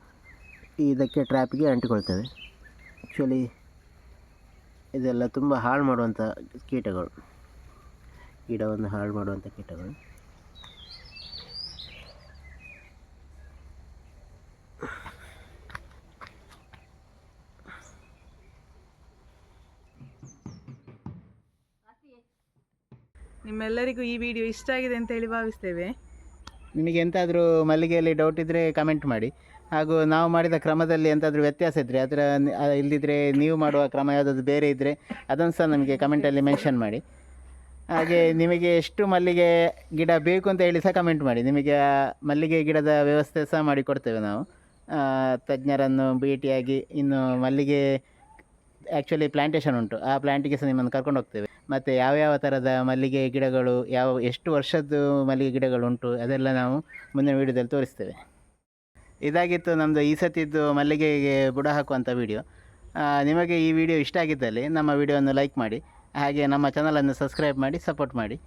ಇದಕ್ಕೆ ಟ್ರ್ಯಾಪ್ಗೆ ಅಂಟಿಕೊಳ್ತವೆ. ಆ್ಯಕ್ಚುಲಿ ಇದೆಲ್ಲ ತುಂಬ ಹಾಳು ಮಾಡುವಂಥ ಕೀಟಗಳು. ಗಿಡವನ್ನು ಹಾಳು ಮಾಡುವಂಥ ಕೀಟಗಳು. ನಿಮ್ಮೆಲ್ಲರಿಗೂ ಈ ವಿಡಿಯೋ ಇಷ್ಟ ಆಗಿದೆ ಅಂತ ಹೇಳಿ ಭಾವಿಸ್ತೇವೆ. ನಿಮಗೆ ಎಂತಾದರೂ ಮಲ್ಲಿಗೆಯಲ್ಲಿ ಡೌಟ್ ಇದ್ದರೆ ಕಮೆಂಟ್ ಮಾಡಿ. ಹಾಗೂ ನಾವು ಮಾಡಿದ ಕ್ರಮದಲ್ಲಿ ಎಂತಾದರೂ ವ್ಯತ್ಯಾಸ ಇದ್ದರೆ ಅದರ ಇಲ್ಲದಿದ್ದರೆ ನೀವು ಮಾಡುವ ಕ್ರಮ ಯಾವುದಾದ್ರು ಬೇರೆ ಇದ್ದರೆ ಅದನ್ನು ಸಹ ನಮಗೆ ಕಮೆಂಟಲ್ಲಿ ಮೆನ್ಷನ್ ಮಾಡಿ. ಹಾಗೆ ನಿಮಗೆ ಎಷ್ಟು ಮಲ್ಲಿಗೆ ಗಿಡ ಬೇಕು ಅಂತ ಹೇಳಿ ಸಹ ಕಮೆಂಟ್ ಮಾಡಿ. ನಿಮಗೆ ಮಲ್ಲಿಗೆ ಗಿಡದ ವ್ಯವಸ್ಥೆ ಸಹ ಮಾಡಿಕೊಡ್ತೇವೆ ನಾವು. ತಜ್ಞರನ್ನು ಭೇಟಿಯಾಗಿ ಇನ್ನು ಮಲ್ಲಿಗೆ ಆ್ಯಕ್ಚುಲಿ ಪ್ಲ್ಯಾಂಟೇಷನ್ ಉಂಟು. ಆ ಪ್ಲ್ಯಾಂಟಿಗೆ ಸಹ ನಿಮ್ಮನ್ನು ಕರ್ಕೊಂಡು ಹೋಗ್ತೇವೆ. ಮತ್ತು ಯಾವ್ಯಾವ ಥರದ ಮಲ್ಲಿಗೆ ಗಿಡಗಳು, ಯಾವ, ಎಷ್ಟು ವರ್ಷದ್ದು ಮಲ್ಲಿಗೆ ಗಿಡಗಳು ಉಂಟು ಅದೆಲ್ಲ ನಾವು ಮುಂದಿನ ವೀಡಿಯೋದಲ್ಲಿ ತೋರಿಸ್ತೇವೆ. ಇದಾಗಿತ್ತು ನಮ್ಮದು ಈ ಸತಿದ್ದು ಮಲ್ಲಿಗೆಗೆ ಬುಡ ಹಾಕುವಂಥ ವಿಡಿಯೋ. ನಿಮಗೆ ಈ ವಿಡಿಯೋ ಇಷ್ಟ ಆಗಿದ್ದಲ್ಲಿ ನಮ್ಮ ವಿಡಿಯೋವನ್ನು ಲೈಕ್ ಮಾಡಿ, ಹಾಗೆ ನಮ್ಮ ಚಾನಲನ್ನು ಸಬ್ಸ್ಕ್ರೈಬ್ ಮಾಡಿ ಸಪೋರ್ಟ್ ಮಾಡಿ.